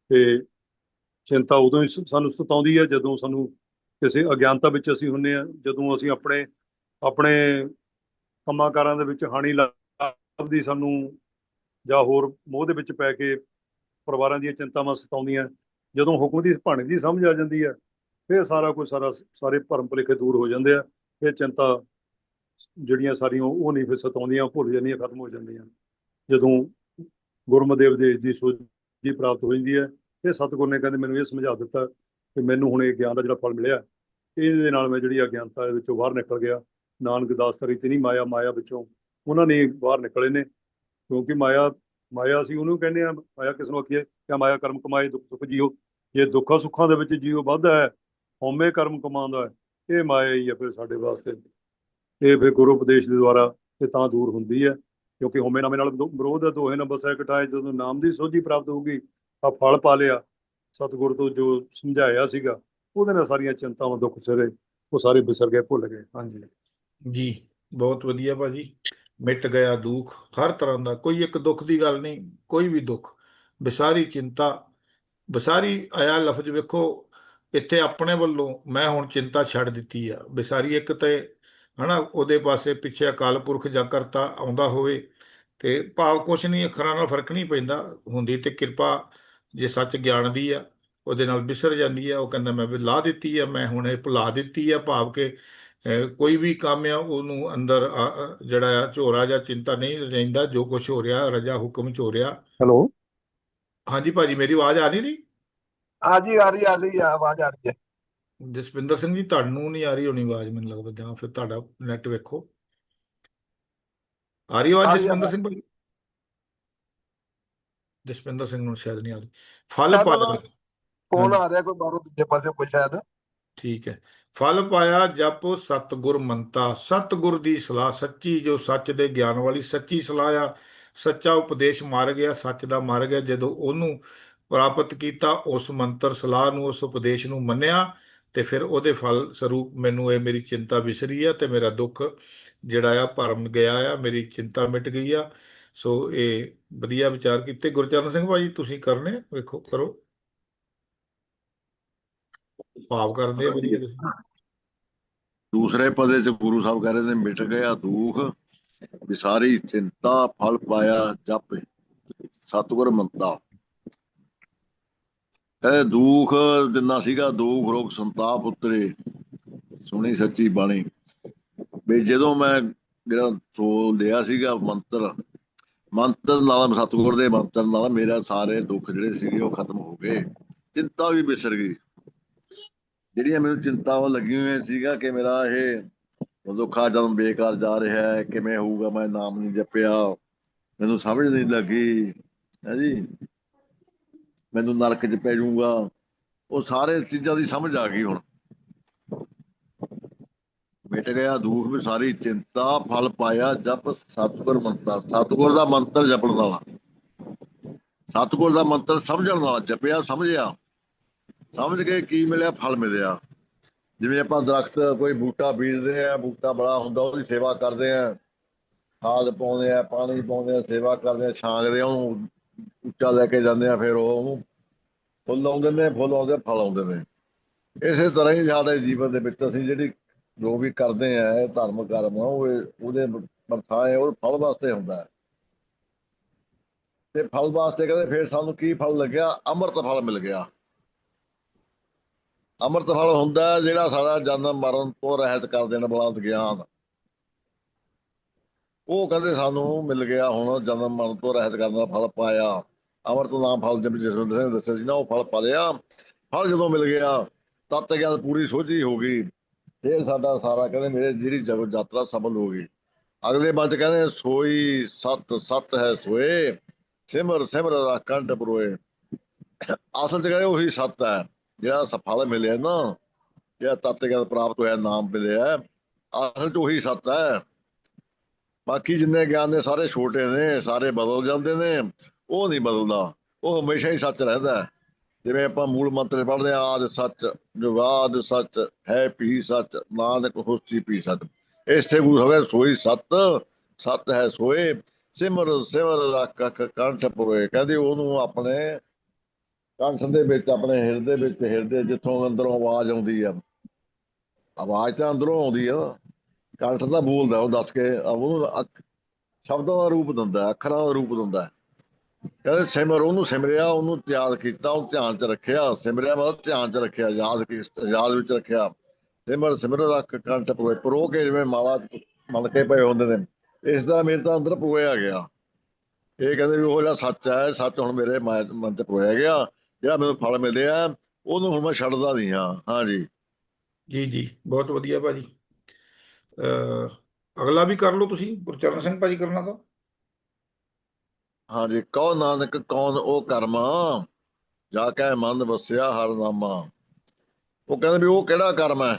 ਤੇ ਚਿੰਤਾ ਉਦੋਂ ਹੀ ਸ- ਸਾਨੂੰ ਸਤਾਉਂਦੀ ਹੈ ਜਦੋਂ ਸਾਨੂੰ ਕਿਸੇ ਅਗਿਆਨਤਾ ਵਿੱਚ ਅਸੀਂ ਹੁੰਨੇ ਆ, ਜਦੋਂ ਅਸੀਂ ਆਪਣੇ ਆਪਣੇ ਕੰਮਾਂ ਕਾਰਾਂ ਦੇ ਵਿੱਚ ਹਾਨੀ ਲੱਭਦੀ ਸਾਨੂੰ ਜਾਂ ਹੋਰ ਮੋਹ ਦੇ ਵਿੱਚ ਪੈ ਕੇ ਪਰਿਵਾਰਾਂ ਦੀਆਂ ਚਿੰਤਾਵਾਂ ਸਤਾਉਂਦੀਆਂ, ਜਦੋਂ ਹੁਕਮ ਦੀ ਭਾਣੇ ਦੀ ਸਮਝ ਆ ਜਾਂਦੀ ਹੈ, ਫਿਰ ਸਾਰਾ ਕੁਝ ਸਾਰਾ ਸਾਰੇ ਭਰਮ ਭੁਲੇਖੇ ਦੂਰ ਹੋ ਜਾਂਦੇ ਆ, ਇਹ ਚਿੰਤਾ ਜਿਹੜੀਆਂ ਸਾਰੀਆਂ ਉਹ ਨਹੀਂ ਫਿਰ ਸਤਾਉਂਦੀਆਂ ਭੁੱਲ ਜਾਂਦੀਆਂ, ਖਤਮ ਹੋ ਜਾਂਦੀਆਂ। ਜਦੋਂ ਗੁਰਮਦੇਵ ਦੇ ਦੀ ਸੋਝੀ ਪ੍ਰਾਪਤ ਹੋ ਜਾਂਦੀ ਹੈ, ਇਹ ਸਤਿਗੁਰ ਨੇ ਕਹਿੰਦੇ ਮੈਨੂੰ ਇਹ ਸਮਝਾ ਦਿੱਤਾ ਕਿ ਮੈਨੂੰ ਹੁਣ ਇਹ ਗਿਆਨ ਦਾ ਜਿਹੜਾ ਫਲ ਮਿਲਿਆ, ਇਹਦੇ ਨਾਲ ਮੈਂ ਜਿਹੜੀ ਅਗਿਆਨਤਾ ਦੇ ਵਿੱਚੋਂ ਬਾਹਰ ਨਿਕਲ ਗਿਆ। ਨਾਨਕ ਦਾਸਤਰੀ ਤੇ ਨਹੀਂ, ਮਾਇਆ ਮਾਇਆ ਵਿੱਚੋਂ ਉਹਨਾਂ ਨੇ ਬਾਹਰ ਨਿਕਲੇ ਨੇ, ਕਿਉਂਕਿ ਮਾਇਆ ਮਾਇਆ ਅਸੀਂ ਉਹਨੂੰ ਕਹਿੰਦੇ ਆ ਮਾਇਆ ਕਿਸ ਨੂੰ ਆਖੀਏ? ਕਿ ਮਾਇਆ ਕਰਮ ਕਮਾਏ, ਦੁੱਖ ਸੁੱਖ ਜੀਓ, ਜੇ ਦੁੱਖਾਂ ਸੁੱਖਾਂ ਦੇ ਵਿੱਚ ਜੀਓ ਵੱਧਦਾ ਹੈ, ਹਉਮੈ ਕਰਮ ਕਮਾਉਂਦਾ ਹੈ, ਇਹ ਮਾਇਆ ਹੀ ਹੈ ਫਿਰ ਸਾਡੇ ਵਾਸਤੇ। ਇਹ ਫਿਰ ਗੁਰੂ ਉਪਦੇਸ਼ ਦੇ ਦੁਆਰਾ ਇਹ ਤਾਂ ਦੂਰ ਹੁੰਦੀ ਹੈ, ਕਿਉਂਕਿ ਹਉਮੈ ਨਾਮੇ ਨਾਲ ਵਿਰੋਧ ਹੈ, ਦੋਹੇ ਨਾ ਬਸੈ ਕਟਾਏ, ਜਦੋਂ ਨਾਮ ਦੀ ਸੋਝੀ ਪ੍ਰਾਪਤ ਹੋਊਗੀ ਆ ਫਲ ਪਾ ਲਿਆ, ਸਤਿਗੁਰ ਤੋਂ ਜੋ ਸਮਝਾਇਆ ਸੀਗਾ, ਉਹਦੇ ਨਾਲ ਸਾਰੀਆਂ ਚਿੰਤਾਵਾਂ, ਦੁੱਖ, ਸਿਰੇ, ਉਹ ਸਾਰੇ ਵਿਸਰ ਗਏ ਭੁੱਲ ਗਏ, ਹਾਂਜੀ। ਜੀ, ਬਹੁਤ ਵਧੀਆ ਭਾਜੀ। ਮਿਟ ਗਿਆ ਦੁੱਖ, ਹਰ ਤਰ੍ਹਾਂ ਦਾ, ਕੋਈ ਇੱਕ ਦੁੱਖ ਦੀ ਗੱਲ ਨਹੀਂ, ਕੋਈ ਵੀ ਦੁੱਖ। ਵਿਸਾਰੀ ਚਿੰਤਾ ਵਿਸਾਰੀ ਆਇਆ ਲਫ਼ਜ਼ ਵੇਖੋ, ਇੱਥੇ ਆਪਣੇ ਵੱਲੋਂ ਮੈਂ ਹੁਣ ਚਿੰਤਾ ਛੱਡ ਦਿੱਤੀ ਆ। ਵਿਸਾਰੀ ਇੱਕ ਤੇ, ਹਨਾ, ਉਹਦੇ ਪਾਸੇ ਪਿੱਛੇ ਅਕਾਲ ਪੁਰਖ ਜਾਂ ਕਰਤਾ ਆਉਂਦਾ ਹੋਵੇ ਤੇ ਭਾਵ ਕੁਛ ਨਹੀਂ, ਅੱਖਰਾਂ ਨਾਲ ਫ਼ਰਕ ਨਹੀਂ ਪੈਂਦਾ, ਹੁੰਦੀ ਤੇ ਕਿਰਪਾ ਜੇ ਸੱਚ ਗਿਆਨ ਦੀ ਆ, ਉਹਦੇ ਨਾਲ ਵਿਸਰ ਜਾਂਦੀ ਆ, ਉਹ ਕਹਿੰਦਾ ਮੈਂ ਵੀ ਲਾ ਦਿੱਤੀ ਆ, ਮੈਂ ਹੁਣ ਇਹ ਭੁਲਾ ਦਿੱਤੀ ਆ, ਭਾਵ ਕਿ ਕੋਈ ਵੀ ਕੰਮ ਆ ਉਹਨੂੰ ਅੰਦਰ ਆ- ਆ ਜਿਹੜਾ ਆ ਝੋਰਾ ਜਾਂ ਚਿੰਤਾ ਨਹੀਂ ਰਹਿੰਦਾ ਜੋ ਕੁਝ ਹੋ ਰਿਹਾ ਰਜਾ ਹੁਕਮ ਚ ਹੋ ਰਿਹਾ। ਹੈਲੋ। ਹਾਂਜੀ ਭਾਜੀ ਮੇਰੀ ਆਵਾਜ਼ ਆ ਰਹੀ ਨਹੀਂ? ਹਾਂਜੀ ਆ ਰਹੀ ਆ ਰਹੀ ਆ ਆਵਾਜ਼ ਆ ਰਹੀ ਹੈ। ਜਸਪਿੰਦਰ ਸਿੰਘ ਜੀ ਤੁਹਾਨੂੰ ਨਹੀਂ ਆ ਰਹੀ ਹੋਣੀ ਆਵਾਜ਼ ਮੈਨੂੰ ਲੱਗਦਾ ਜਾਂ ਫਿਰ ਤੁਹਾਡਾ ਨੈਟ ਵੇਖੋ। ਆ ਰਹੀ ਆਵਾਜ਼ ਆ ਆ, ਜਸਪਿੰਦਰ ਆ ਸਿੰਘ ਭਾਜੀ? ਜਸਪਿੰਦਰ ਸਿੰਘ ਨੂੰ ਸ਼ਾਇਦ ਨਹੀਂ ਆ ਰਹੀ। ਫਲ ਉਹਨਾਂ- ਫੋਨ। ਆ ਰਿਹਾ ਕੋਈ ਬਾਹਰੋਂ ਦੂਜੇ ਪਾਸੇ ਕੋਈ ਸ਼ਾਇਦ। ਠੀਕ ਹੈ। ਫਲ ਪਾਇਆ ਜਪ ਸਤਿਗੁਰ ਮੰਤਾ। ਸਤਿਗੁਰ ਦੀ ਸਲਾਹ ਸੱਚੀ, ਜੋ ਸੱਚ ਦੇ ਗਿਆਨ ਵਾਲੀ ਸੱਚੀ ਸਲਾਹ ਆ। ਸੱਚਾ ਉਪਦੇਸ਼ ਮਾਰ ਗਿਆ, ਸੱਚ ਦਾ ਮਾਰ ਗਿਆ। ਜਦੋਂ ਉਹਨੂੰ ਪ੍ਰਾਪਤ ਕੀਤਾ, ਉਸ ਮੰਤਰ ਸਲਾਹ ਨੂੰ, ਉਸ ਉਪਦੇਸ਼ ਨੂੰ ਮੰਨਿਆ, ਤੇ ਫਿਰ ਉਹਦੇ ਫਲ ਸਰੂਪ ਮੈਨੂੰ ਇਹ ਮੇਰੀ ਚਿੰਤਾ ਵਿਸਰੀ ਆ ਤੇ ਮੇਰਾ ਦੁੱਖ ਜਿਹੜਾ ਆ ਭਰਮ ਗਿਆ ਆ, ਮੇਰੀ ਚਿੰਤਾ ਮਿਟ ਗਈ ਆ। ਸੋ ਇਹ ਵਧੀਆ ਵਿਚਾਰ ਕੀਤੇ। ਗੁਰਚਰਨ ਸਿੰਘ ਭਾਜੀ, ਤੁਸੀਂ ਕਰਨੇ? ਵੇਖੋ, ਕਰੋ। ਭਾਵ ਕਰਦੇ ਆ ਦੂਸਰੇ ਪਦੇ ਚ ਗੁਰੂ ਸਾਹਿਬ ਕਹਿ ਰਹੇ ਨੇ, ਮਿਟ ਗਿਆ ਦੁੱਖ ਵਿਸਾਰੀ ਚਿੰਤਾ, ਫਲ ਪਾਇਆ ਜਪ, ਸਤਿਗੁਰ ਮੰਤਾ। ਇਹ ਦੁੱਖ ਦਿੰਦਾ ਸੀਗਾ, ਦੁੱਖ, ਰੋਗ, ਸੰਤਾਪ ਉਤਰੇ, ਸੁਣੀ ਸੱਚੀ ਬਾਣੀ। ਵੀ ਜਦੋਂ ਮੈਂ ਜਿਹੜਾ ਸੋ ਲਿਆ ਸੀਗਾ ਮੰਤਰ ਮੰਤਰ ਨਾਲ ਸਤਿਗੁਰ ਦੇ ਮੰਤਰ ਨਾਲ ਮੇਰਾ ਸਾਰੇ ਦੁੱਖ ਜਿਹੜੇ ਸੀਗੇ ਉਹ ਖਤਮ ਹੋ ਗਏ। ਚਿੰਤਾ ਵੀ ਵਿਸਰ ਗਈ। ਜਿਹੜੀਆਂ ਮੈਨੂੰ ਚਿੰਤਾਵਾਂ ਲੱਗੀਆਂ ਹੋਈਆਂ ਸੀਗਾ ਕਿ ਮੇਰਾ ਇਹ ਦੁੱਖਾ ਜਨਮ ਬੇਕਾਰ ਜਾ ਰਿਹਾ ਹੈ, ਕਿਵੇਂ ਹੋਊਗਾ, ਮੈਂ ਨਾਮ ਨਹੀਂ ਜਪਿਆ, ਮੈਨੂੰ ਸਮਝ ਨਹੀਂ ਲੱਗੀ, ਹੈ ਜੀ? ਮੈਨੂੰ ਨਰਕ 'ਚ ਪੈ ਜਾਊਗਾ। ਉਹ ਸਾਰੇ ਚੀਜ਼ਾਂ ਦੀ ਸਮਝ ਆ ਗਈ ਹੁਣ। ਮਿਟ ਗਿਆ ਦੁੱਖ ਵੀ ਸਾਰੀ, ਚਿੰਤਾ, ਫਲ ਪਾਇਆ, ਜਪ, ਸਤਿਗੁਰ ਮੰਤਰ। ਸਤਿਗੁਰ ਦਾ ਮੰਤਰ ਜਪਣ ਵਾਲਾ। ਸਤਿਗੁਰ ਦਾ ਮੰਤਰ ਸਮਝਣ ਵਾਲਾ, ਜਪਿਆ, ਸਮਝਿਆ। ਸਮਝ ਕੇ ਕੀ ਮਿਲਿਆ, ਫਲ ਮਿਲਿਆ। ਜਿਵੇਂ ਆਪਾਂ ਦਰਖਤ ਕੋਈ ਬੂਟਾ ਬੀਜਦੇ ਆ, ਬੂਟਾ ਬੜਾ ਹੁੰਦਾ, ਉਹਦੀ ਸੇਵਾ ਕਰਦੇ ਆ। ਖਾਦ ਪਾਉਂਦੇ ਆ, ਪਾਣੀ ਪਾਉਂਦੇ ਆ, ਸੇਵਾ ਕਰਦੇ ਆ, ਛਾਂਗਦੇ ਆ, ਉਹਨੂੰ ਉੱਚਾ ਲੈ ਕੇ ਜਾਂਦੇ ਆ, ਫਿਰ ਉਹ ਉਹਨੂੰ ਫੁੱਲ ਆਉਂਦੇ ਨੇ, ਫੁੱਲ ਆਉਂਦੇ, ਫਲ ਆਉਂਦੇ ਨੇ। ਇਸੇ ਤਰ੍ਹਾਂ ਹੀ ਸਾਡੇ ਜੀਵਨ ਦੇ ਵਿੱਚ ਅਸੀਂ ਜਿਹੜੀ ਜੋ ਵੀ ਕਰਦੇ ਆ, ਇਹ ਧਰਮ, ਕਰਮ ਉਹ ਉਹਦੇ ਮਰਥਾ ਉਹ ਫਲ ਵਾਸਤੇ ਹੁੰਦਾ ਤੇ ਫਲ ਵਾਸਤੇ ਕਹਿੰਦੇ, ਫਿਰ ਸਾਨੂੰ ਕੀ ਫਲ ਲੱਗਿਆ? ਅੰਮ੍ਰਿਤ ਫਲ ਮਿਲ ਗਿਆ। ਅੰਮ੍ਰਿਤ ਫਲ ਹੁੰਦਾ ਜਿਹੜਾ ਸਾਡਾ ਜਨਮ ਮਰਨ ਤੋਂ ਰਹਿਤ ਕਰ ਦੇਣ ਵਾਲਾ ਗਿਆਨ। ਉਹ ਕਹਿੰਦੇ ਸਾਨੂੰ ਮਿਲ ਗਿਆ ਹੁਣ ਜਨਮ ਮਰਨ ਤੋਂ ਰਹਿਤ ਕਰਨ ਦਾ ਫਲ ਪਾਇਆ। ਅੰਮ੍ਰਿਤ ਨਾਮ ਫਲ ਜਿਵੇਂ ਜਿਸ ਨੂੰ ਦੱਸਿਆ ਸੀ ਨਾ, ਉਹ ਫਲ ਪਾ ਲਿਆ ਫਲ ਜਦੋਂ ਮਿਲ ਗਿਆ, ਤਤ ਗਿਆਨ ਪੂਰੀ ਸੋਝੀ ਹੋ ਗਈ। ਇਹ ਸਾਡਾ ਸਾਰਾ ਕਹਿੰਦੇ ਮੇਰੇ ਜਿਹੜੀ ਜਗ ਯਾਤਰਾ ਸਫਲ ਹੋ ਗਈ। ਅਗਲੇ ਬੰਚ ਕਹਿੰਦੇ, ਸੋਈ ਸਤ ਸਤ ਹੈ ਸੋਏ, ਸਿਮਰ ਸਿਮਰ ਰਾਖੰਡ ਪਰੋਏ। ਅਸਲ ਚ ਕਹਿੰਦੇ ਉਹੀ ਸਤ ਹੈ। ਜਿਹੜਾ ਸਫਲ ਮਿਲਿਆ ਨਾ, ਜਿਹੜਾ ਤਤ ਪ੍ਰਾਪਤ ਹੋਇਆ, ਨਾਮ ਮਿਲਿਆ, ਅਸਲ ਚ ਉਹੀ ਸਤ ਹੈ। ਬਾਕੀ ਜਿੰਨੇ ਗਿਆਨ ਨੇ, ਸਾਰੇ ਛੋਟੇ ਨੇ, ਸਾਰੇ ਬਦਲ ਜਾਂਦੇ ਨੇ, ਉਹ ਨਹੀਂ ਬਦਲਦਾ। ਉਹ ਹਮੇਸ਼ਾ ਹੀ ਸੱਚ ਰਹਿੰਦਾ ਜਿਵੇਂ ਆਪਾਂ ਮੂਲ ਮੰਤਰ ਪੜ੍ਹਦੇ ਆ ਆਦ ਸੱਚ ਜੁਗਾਦ ਸੱਚ, ਹੈ ਪੀ ਸੱਚ, ਨਾਨਕ ਹੋਸੀ ਪੀ ਸੱਚ। ਇਸੇ ਗੁਰੂ ਹੋਵੇ ਸੋਈ ਸਤ ਸਤ ਹੈ ਸੋਏ, ਸਿਮਰ ਸਿਮਰ ਰੱਖ ਕੰਠ ਪੁਰੇ। ਕਹਿੰਦੇ ਉਹਨੂੰ ਆਪਣੇ ਕੰਠ ਦੇ ਵਿੱਚ, ਆਪਣੇ ਹਿਰਦੇ ਵਿੱਚ, ਹਿਰਦੇ ਜਿੱਥੋਂ ਅੰਦਰੋਂ ਆਵਾਜ਼ ਆਉਂਦੀ ਆ। ਆਵਾਜ਼ ਤਾਂ ਅੰਦਰੋਂ ਆਉਂਦੀ ਆ। ਨਾ। ਕੰਠ ਦਾ ਬੋਲਦਾ, ਉਹ ਦੱਸ ਕੇ, ਉਹਨੂੰ ਸ਼ਬਦਾਂ ਦਾ ਰੂਪ ਦਿੰਦਾ, ਅੱਖਰਾਂ ਦਾ ਰੂਪ ਦਿੰਦਾ। ਕਹਿੰਦੇ ਸਿਮਰ, ਉਹਨੂੰ ਸਿਮਰਿਆ, ਉਹਨੂੰ ਤਿਆਗ ਕੀਤਾ ਉਹਨੂੰ ਧਿਆਨ ਚ ਰੱਖਿਆ। ਸਿਮਰਿਆ ਮਤਲਬ ਧਿਆਨ ਚ ਰੱਖਿਆ, ਯਾਦ ਯਾਦ ਵਿੱਚ ਰੱਖਿਆ। ਸਿਮਰ ਸਿਮਰ ਰੱਖ ਕੰਠ ਪਰੋਏ ਪਰੋ ਕੇ ਜਿਵੇਂ ਮਾਲਾ ਮਨ ਕੇ ਪਏ ਹੁੰਦੇ ਨੇ। ਇਸ ਦਾ ਮੇਰੇ ਤਾਂ ਅੰਦਰ ਪੋਇਆ ਗਿਆ। ਇਹ ਕਹਿੰਦੇ ਵੀ ਉਹ ਜਿਹੜਾ ਸੱਚ ਹੈ ਸੱਚ ਹੁਣ ਮੇਰੇ ਮਾ- ਮਨ ਚ ਪੋਇਆ ਗਿਆ। ਜਿਹੜਾ ਮੈਨੂੰ ਫਲ ਮਿਲਿਆ ਉਹਨੂੰ ਹੁਣ ਮੈਂ ਛੱਡਦਾ ਨਹੀਂ ਹਾਂ। ਹਾਂਜੀ ਜੀ। ਜੀ ਬਹੁਤ ਵਧੀਆ ਭਾਜੀ। ਅਗਲਾ ਵੀ ਕਰ ਲਓ ਤੁਸੀਂ ਗੁਰਚਰਨ ਸਿੰਘ ਭਾਜੀ ਕਰਨਾ ਤਾਂ। ਹਾਂਜੀ ਕਉ ਨਾਨਕ ਕੌਣ ਉਹ ਕਰਮਾ ਜਾ ਕੇ ਮਨ ਵਸਿਆ ਹਰ ਨਾਮਾ। ਉਹ ਕਹਿੰਦੇ ਵੀ ਉਹ ਕਿਹੜਾ ਕਰਮ ਹੈ?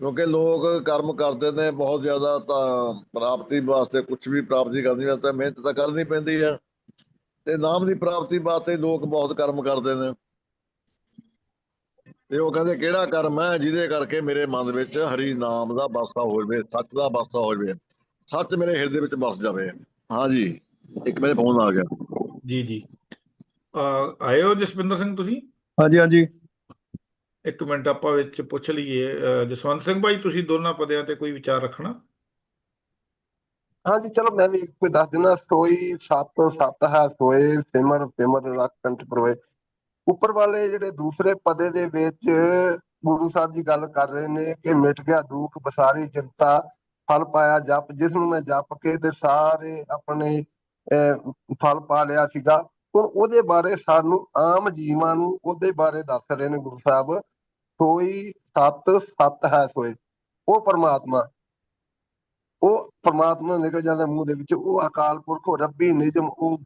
ਕਿਉਂਕਿ ਲੋਕ ਕਰਮ ਕਰਦੇ ਨੇ ਬਹੁਤ ਜ਼ਿਆਦਾ ਤਾਂ ਪ੍ਰਾਪਤੀ ਵਾਸਤੇ ਕੁਝ ਵੀ ਪ੍ਰਾਪਤੀ ਕਰਨੀ ਹੈ ਤਾਂ ਮਿਹਨਤ ਤਾਂ ਕਰਨੀ ਪੈਂਦੀ ਹੈ। ਤੇ ਨਾਮ ਦੀ ਪ੍ਰਾਪਤੀ ਵਾਸਤੇ ਲੋਕ ਬਹੁਤ ਕਰਮ ਕਰਦੇ ਨੇ। ਤੇ ਉਹ ਕਹਿੰਦੇ ਕਿਹੜਾ ਕਰਮ ਹੈ ਜਿਹਦੇ ਕਰਕੇ ਮੇਰੇ ਮਨ ਵਿੱਚ ਹਰੀ ਨਾਮ ਦਾ ਵਾਸਾ ਹੋ ਜਾਵੇ ਸੱਚ ਦਾ ਵਾਸਾ ਹੋ ਜਾਵੇ ਸੱਚ ਮੇਰੇ ਹਿਰਦੇ ਵਿੱਚ ਵਸ ਜਾਵੇ? ਹਾਂਜੀ ਇੱਕ ਮੇਰੇ ਫੋਨ ਆ ਗਿਆ। ਜੀ ਜੀ। ਆਏ ਹੋ ਜਸਵਿੰਦਰ ਸਿੰਘ ਤੁਸੀਂ? ਹਾਂਜੀ ਹਾਂਜੀ। ਇੱਕ ਮਿੰਟ ਆਪਾਂ ਵਿੱਚ ਪੁੱਛ ਲਈਏ। ਜਸਵੰਤ ਸਿੰਘ ਭਾਈ ਤੁਸੀਂ ਦੋਨਾਂ ਪਦਿਆਂ ਤੇ ਕੋਈ ਵਿਚਾਰ ਰੱਖਣਾ? ਹਾਂਜੀ ਚਲੋ ਮੈਂ ਵੀ ਕੋਈ ਦੱਸ ਦਿੰਦਾ ਸੋਈ ਸੱਤ ਸੱਤ ਹੈ ਸੋਏ ਸਿਮਰ ਸਿਮਰ ਰੱਖ ਕੰਠ ਉੱਪਰ ਵਾਲੇ ਜਿਹੜੇ ਦੂਸਰੇ ਪਦੇ ਦੇ ਵਿੱਚ ਗੁਰੂ ਸਾਹਿਬ ਜੀ ਗੱਲ ਕਰ ਰਹੇ ਨੇ ਕਿ ਮਿਟ ਗਿਆ ਦੁੱਖ ਬਸਾਰੀ ਚਿੰਤਾ ਫਲ ਪਾਇਆ ਜਪ ਜਿਸ ਨੂੰ ਮੈਂ ਜਪ ਕੇ ਤੇ ਸਾਰੇ ਆਪਣੇ ਅਹ, ਫਲ ਪਾ ਲਿਆ ਸੀਗਾ। ਹੁਣ ਉਹਦੇ ਬਾਰੇ ਸਾਨੂੰ ਆਮ ਜੀਵਾਂ ਨੂੰ ਉਹਦੇ ਬਾਰੇ ਦੱਸ ਰਹੇ ਨੇ ਗੁਰੂ ਸਾਹਿਬ। ਸੋਈ ਸਤ ਸਤ ਹੈ ਸੋਏ। ਉਹ ਪਰਮਾਤਮਾ। ਉਹ ਪਰਮਾਤਮਾ ਨਿਕਲ ਜਾਂਦਾ ਮੂੰਹ ਦੇ ਵਿੱਚ, ਉਹ ਅਕਾਲ ਪੁਰਖ, ਉਹ ਰੱਬੀ ਨਿਜਮ ਉਹ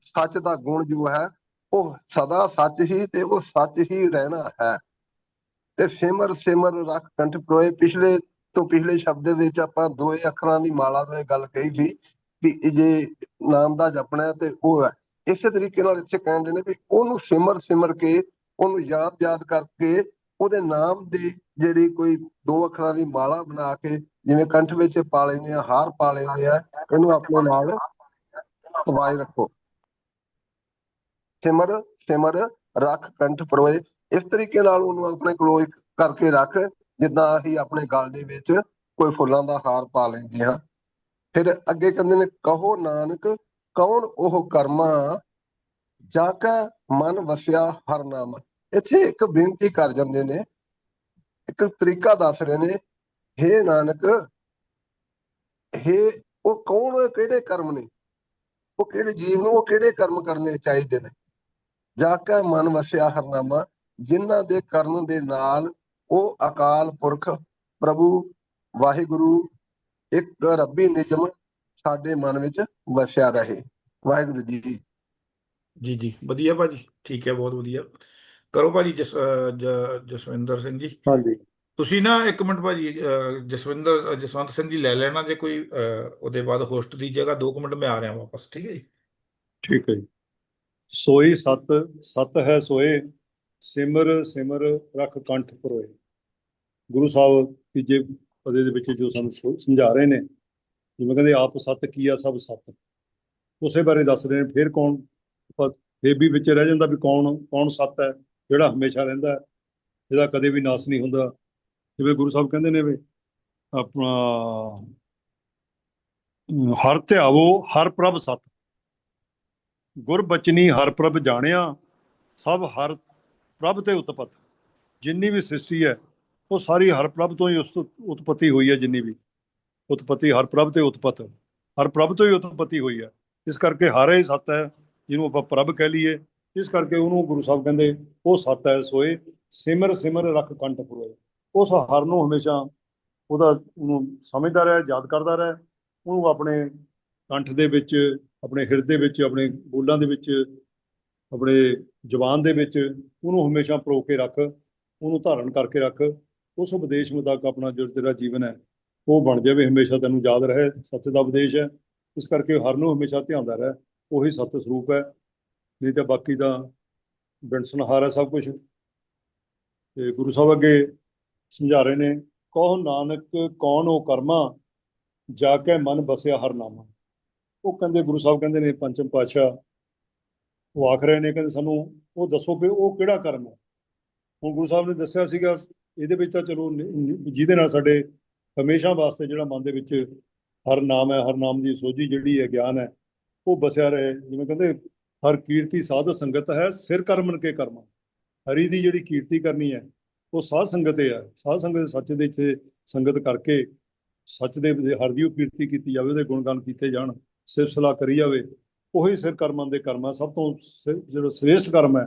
ਸੱਚ ਦਾ ਗੁਣ ਜੋ ਹੈ, ਉਹ ਸਦਾ ਸੱਚ ਹੀ ਤੇ ਉਹ ਸੱਚ ਹੀ ਰਹਿਣਾ ਹੈ। ਤੇ ਸਿਮਰ ਸਿਮਰ ਰੱਖ ਕੰਠ ਪ੍ਰੋਏ। ਪਿਛਲੇ ਤੋਂ ਪਿਛਲੇ ਸ਼ਬਦ ਦੇ ਵਿੱਚ ਆਪਾਂ ਦੋਏ ਅੱਖਰਾਂ ਦੀ ਮਾਲਾ ਤੋਂ ਇਹ ਗੱਲ ਕਹੀ ਸੀ ਵੀ ਜੇ ਨਾਮ ਦਾ ਜਪਣਾ ਹੈ ਤੇ ਉਹ ਹੈ। ਇਸੇ ਤਰੀਕੇ ਨਾਲ ਇੱਥੇ ਕਹਿੰਦੇ ਨੇ ਵੀ ਉਹਨੂੰ ਸਿਮਰ ਸਿਮਰ ਕੇ, ਉਹਨੂੰ ਯਾਦ ਯਾਦ ਕਰਕੇ ਉਹਦੇ ਨਾਮ ਦੇ ਜਿਹੜੀ ਕੋਈ ਦੋ ਅੱਖਰਾਂ ਦੀ ਮਾਲਾ ਬਣਾ ਕੇ ਜਿਵੇਂ ਕੰਠ ਵਿੱਚ ਪਾ ਲੈਂਦੇ ਆ, ਹਾਰ ਪਾ ਲੈਂਦੇ ਆ ਇਹਨੂੰ ਆਪਣੇ ਨਾਲ ਸਵਾਈ ਰੱਖੋ। ਸਿਮਰ ਸਿਮਰ ਰੱਖ ਕੰਠ ਪਰੋਏ। ਇਸ ਤਰੀਕੇ ਨਾਲ ਉਹਨੂੰ ਆਪਣੇ ਕੋਲ ਇੱਕ ਕਰਕੇ ਰੱਖ, ਜਿੱਦਾਂ ਅਸੀਂ ਆਪਣੇ ਗਲ ਦੇ ਵਿੱਚ ਕੋਈ ਫੁੱਲਾਂ ਦਾ ਹਾਰ ਪਾ ਲੈਂਦੇ ਹਾਂ। ਫਿਰ ਅੱਗੇ ਕਹਿੰਦੇ ਨੇ, ਕਹੋ ਨਾਨਕ, ਕੌਣ ਉਹ ਕਰਮਾ ਜਾ ਕਾ ਮਨ ਵਸਿਆ ਹਰ ਨਾਮ? ਇੱਥੇ ਇੱਕ ਬੇਨਤੀ ਕਰ ਜਾਂਦੇ ਨੇ ਇੱਕ ਤਰੀਕਾ ਦੱਸ ਰਹੇ ਨੇ, ਹੇ ਨਾਨਕ, ਹੇ ਉਹ ਕੌਣ ਕਿਹੜੇ ਕਰਮ ਨੇ? ਉਹ ਕਿਹੜੇ ਜੀਵ ਨੂੰ, ਉਹ ਕਿਹੜੇ ਕਰਮ ਕਰਨੇ ਚਾਹੀਦੇ ਨੇ? ਜਾ ਕੇ ਮਨ ਵਸਿਆ ਹਰਨਾਮਾ, ਜਿਨ੍ਹਾਂ ਦੇ ਕਰਨ ਦੇ ਨਾਲ ਉਹ ਅਕਾਲ ਪੁਰਖ, ਪ੍ਰਭੂ, ਵਾਹਿਗੁਰੂ, ਇੱਕ ਰੱਬੀ ਨਿਯਮ ਸਾਡੇ ਮਨ ਵਿੱਚ ਵਸਿਆ ਰਹੇ। ਵਾਹਿਗੁਰੂ ਜੀ। ਜੀ ਜੀ। ਵਧੀਆ ਭਾਜੀ, ਠੀਕ ਹੈ, ਬਹੁਤ ਵਧੀਆ। ਕਰੋ ਭਾਜੀ ਜਸ ਜ- ਜਸਵਿੰਦਰ ਸਿੰਘ ਜੀ। ਹਾਂਜੀ। ਤੁਸੀਂ ਨਾ ਇੱਕ ਮਿੰਟ ਭਾਜੀ ਅ, ਜਸਵਿੰਦਰ ਜਸਵੰਤ ਸਿੰਘ ਜੀ ਲੈ ਲੈਣਾ ਜੇ ਕੋਈ ਉਹਦੇ ਬਾਅਦ ਹੋਸਟ ਦੀ ਜਗ੍ਹਾ 2 ਮਿੰਟ ਮੈਂ ਆ ਰਿਹਾ ਵਾਪਸ ਠੀਕ ਹੈ ਜੀ? ਠੀਕ ਹੈ ਜੀ। ਸੋਈ ਸਤ ਸਤ ਹੈ ਸੋਏ ਸਿਮਰ ਸਿਮਰ ਰਖ ਕੰਠ ਪਰੋਏ। ਗੁਰੂ ਸਾਹਿਬ ਤੀਜੇ ਪਦੇ ਦੇ ਵਿੱਚ ਜੋ ਸਾਨੂੰ ਸੋ- ਸਮਝਾ ਰਹੇ ਨੇ ਜਿਵੇਂ ਕਹਿੰਦੇ ਆਪ ਸਤ ਕੀਆ ਸਭ ਸਤ। ਉਸੇ ਬਾਰੇ ਦੱਸ ਰਹੇ ਨੇ ਫਿਰ ਕੌਣ ਫਿਰ ਵੀ ਵਿੱਚ ਰਹਿ ਜਾਂਦਾ ਵੀ ਕੌਣ ਕੌਣ ਸਤ ਹੈ। ਜਿਹੜਾ ਹਮੇਸ਼ਾ ਰਹਿੰਦਾ ਹੈ, ਜਿਹਦਾ ਕਦੇ ਵੀ ਨਾਸ ਨਹੀਂ ਹੁੰਦਾ। ਜਿਵੇਂ ਗੁਰੂ ਸਾਹਿਬ ਕਹਿੰਦੇ ਨੇ ਵੀ ਆਪਣਾ ਹਰ ਧਿਆਵੋ ਹਰ ਪ੍ਰਭ ਸਤ। ਗੁਰ ਬਚਨੀ ਹਰ ਪ੍ਰਭ ਜਾਣਿਆ ਸਭ ਹਰ ਪ੍ਰਭ ਤੇ ਉਤਪਤ। ਜਿੰਨੀ ਵੀ ਸ੍ਰਿਸ਼ਟੀ ਹੈ ਉਹ ਸਾਰੀ ਹਰ ਪ੍ਰਭ ਤੋਂ ਹੀ ਉਸ ਉਤਪਤੀ ਹੋਈ ਹੈ ਜਿੰਨੀ ਵੀ। ਉਤਪਤੀ ਹਰ ਪ੍ਰਭ ਤੇ ਉਤਪਤ ਹਰ ਪ੍ਰਭ ਤੋਂ ਹੀ ਉਤਪਤੀ ਹੋਈ ਹੈ। ਇਸ ਕਰਕੇ ਹਰ ਹੀ ਸੱਤ ਹੈ ਜਿਹਨੂੰ ਆਪਾਂ ਪ੍ਰਭ ਕਹਿ ਲਈਏ। ਇਸ ਕਰਕੇ ਉਹਨੂੰ ਗੁਰੂ ਸਾਹਿਬ ਕਹਿੰਦੇ, ਉਹ ਸੱਤ ਹੈ ਸੋਏ, ਸਿਮਰ ਸਿਮਰ ਰਖ ਕੰਠ ਪੁਰੋਏ। ਉਸ ਹਰ ਨੂੰ ਹਮੇਸ਼ਾ ਉਹਦਾ ਉਹਨੂੰ ਸਮਝਦਾ ਰਿਹਾ, ਯਾਦ ਕਰਦਾ ਰਿਹਾ। ਉਹਨੂੰ ਆਪਣੇ ਕੰਠ ਦੇ ਵਿੱਚ, ਆਪਣੇ ਹਿਰਦੇ ਵਿੱਚ, ਆਪਣੇ ਬੋਲਾਂ ਦੇ ਵਿੱਚ, ਆਪਣੇ ਜ਼ੁਬਾਨ ਦੇ ਵਿੱਚ ਉਹਨੂੰ ਹਮੇਸ਼ਾ ਪਰੋ ਕੇ ਰੱਖ, ਉਹਨੂੰ ਧਾਰਨ ਕਰਕੇ ਰੱਖ। ਉਸ ਉਪਦੇਸ਼ ਮੁਤਾਬਕ ਆਪਣਾ ਜੋ ਤੇਰਾ ਜੀਵਨ ਹੈ ਉਹ ਬਣ ਜਾਵੇ, ਹਮੇਸ਼ਾ ਤੈਨੂੰ ਯਾਦ ਰਹੇ। ਸੱਚ ਦਾ ਉਪਦੇਸ਼ ਹੈ ਇਸ ਕਰਕੇ ਹਰ ਨੂੰ ਹਮੇਸ਼ਾ ਧਿਆਉਂਦਾ ਰਹਿ। ਉਹੀ ਸਤ ਸਰੂਪ ਹੈ ਨਹੀਂ ਤਾਂ ਬਾਕੀ ਦਾ ਬਿਨਸਨਹਾਰ ਹੈ ਸਭ ਕੁਝ ਤੇ ਗੁਰੂ ਸਾਹਿਬ ਅੱਗੇ ਸਮਝਾ ਰਹੇ ਨੇ, ਕਹੋ ਨਾਨਕ ਕੌਣ ਉਹ ਕਰਮਾ, ਜਾ ਕੇ ਮਨ ਬਸਿਆ ਹਰ ਨਾਮਾ। ਉਹ ਕਹਿੰਦੇ, ਗੁਰੂ ਸਾਹਿਬ ਕਹਿੰਦੇ ਨੇ, ਪੰਚਮ ਪਾਤਸ਼ਾਹ, ਉਹ ਆਖ ਰਹੇ ਨੇ, ਕਹਿੰਦੇ ਸਾਨੂੰ ਉਹ ਦੱਸੋ ਕਿ ਉਹ ਕਿਹੜਾ ਕਰਮ ਹੈ। ਹੁਣ ਗੁਰੂ ਸਾਹਿਬ ਨੇ ਦੱਸਿਆ ਸੀਗਾ, ਇਹਦੇ ਵਿੱਚ ਤਾਂ ਚਲੋ ਜਿਹਦੇ ਨਾਲ ਸਾਡੇ ਹਮੇਸ਼ਾ ਵਾਸਤੇ ਜਿਹੜਾ ਮਨ ਦੇ ਵਿੱਚ ਹਰ ਨਾਮ ਹੈ, ਹਰ ਨਾਮ ਦੀ ਸੋਝੀ ਜਿਹੜੀ ਹੈ, ਗਿਆਨ ਹੈ, ਉਹ ਬਸਿਆ ਰਹੇ। ਜਿਵੇਂ ਕਹਿੰਦੇ ਹਰ ਕੀਰਤੀ ਸਾਧ ਸੰਗਤ ਹੈ, ਸਿਰ ਕਰਮਨ ਕੇ ਕਰਮ। ਹਰੀ ਦੀ ਜਿਹੜੀ ਕੀਰਤੀ ਕਰਨੀ ਹੈ, ਉਹ ਸਾਧ ਸੰਗਤ ਹੈ ਸਾਧ ਸੰਗਤ ਸੱਚ ਦੇ ਇੱਥੇ ਸੰਗਤ ਕਰਕੇ ਸੱਚ ਦੇ ਹਰ ਦੀ ਕੀਰਤੀ ਕੀਤੀ ਜਾਵੇ, ਉਹਦੇ ਗੁਣਗਾਨ ਕੀਤੇ ਜਾਣ ਸਿਫਤ ਸਲਾਹ ਕਰੀ ਜਾਵੇ, ਉਹੀ ਸਿਰ ਕਰਮਾਂ ਦੇ ਕਰਮ। ਹੈ ਸਭ ਤੋਂ ਸ- ਜਿਹੜਾ ਸ੍ਰੇਸ਼ਟ ਕਰਮ ਹੈ,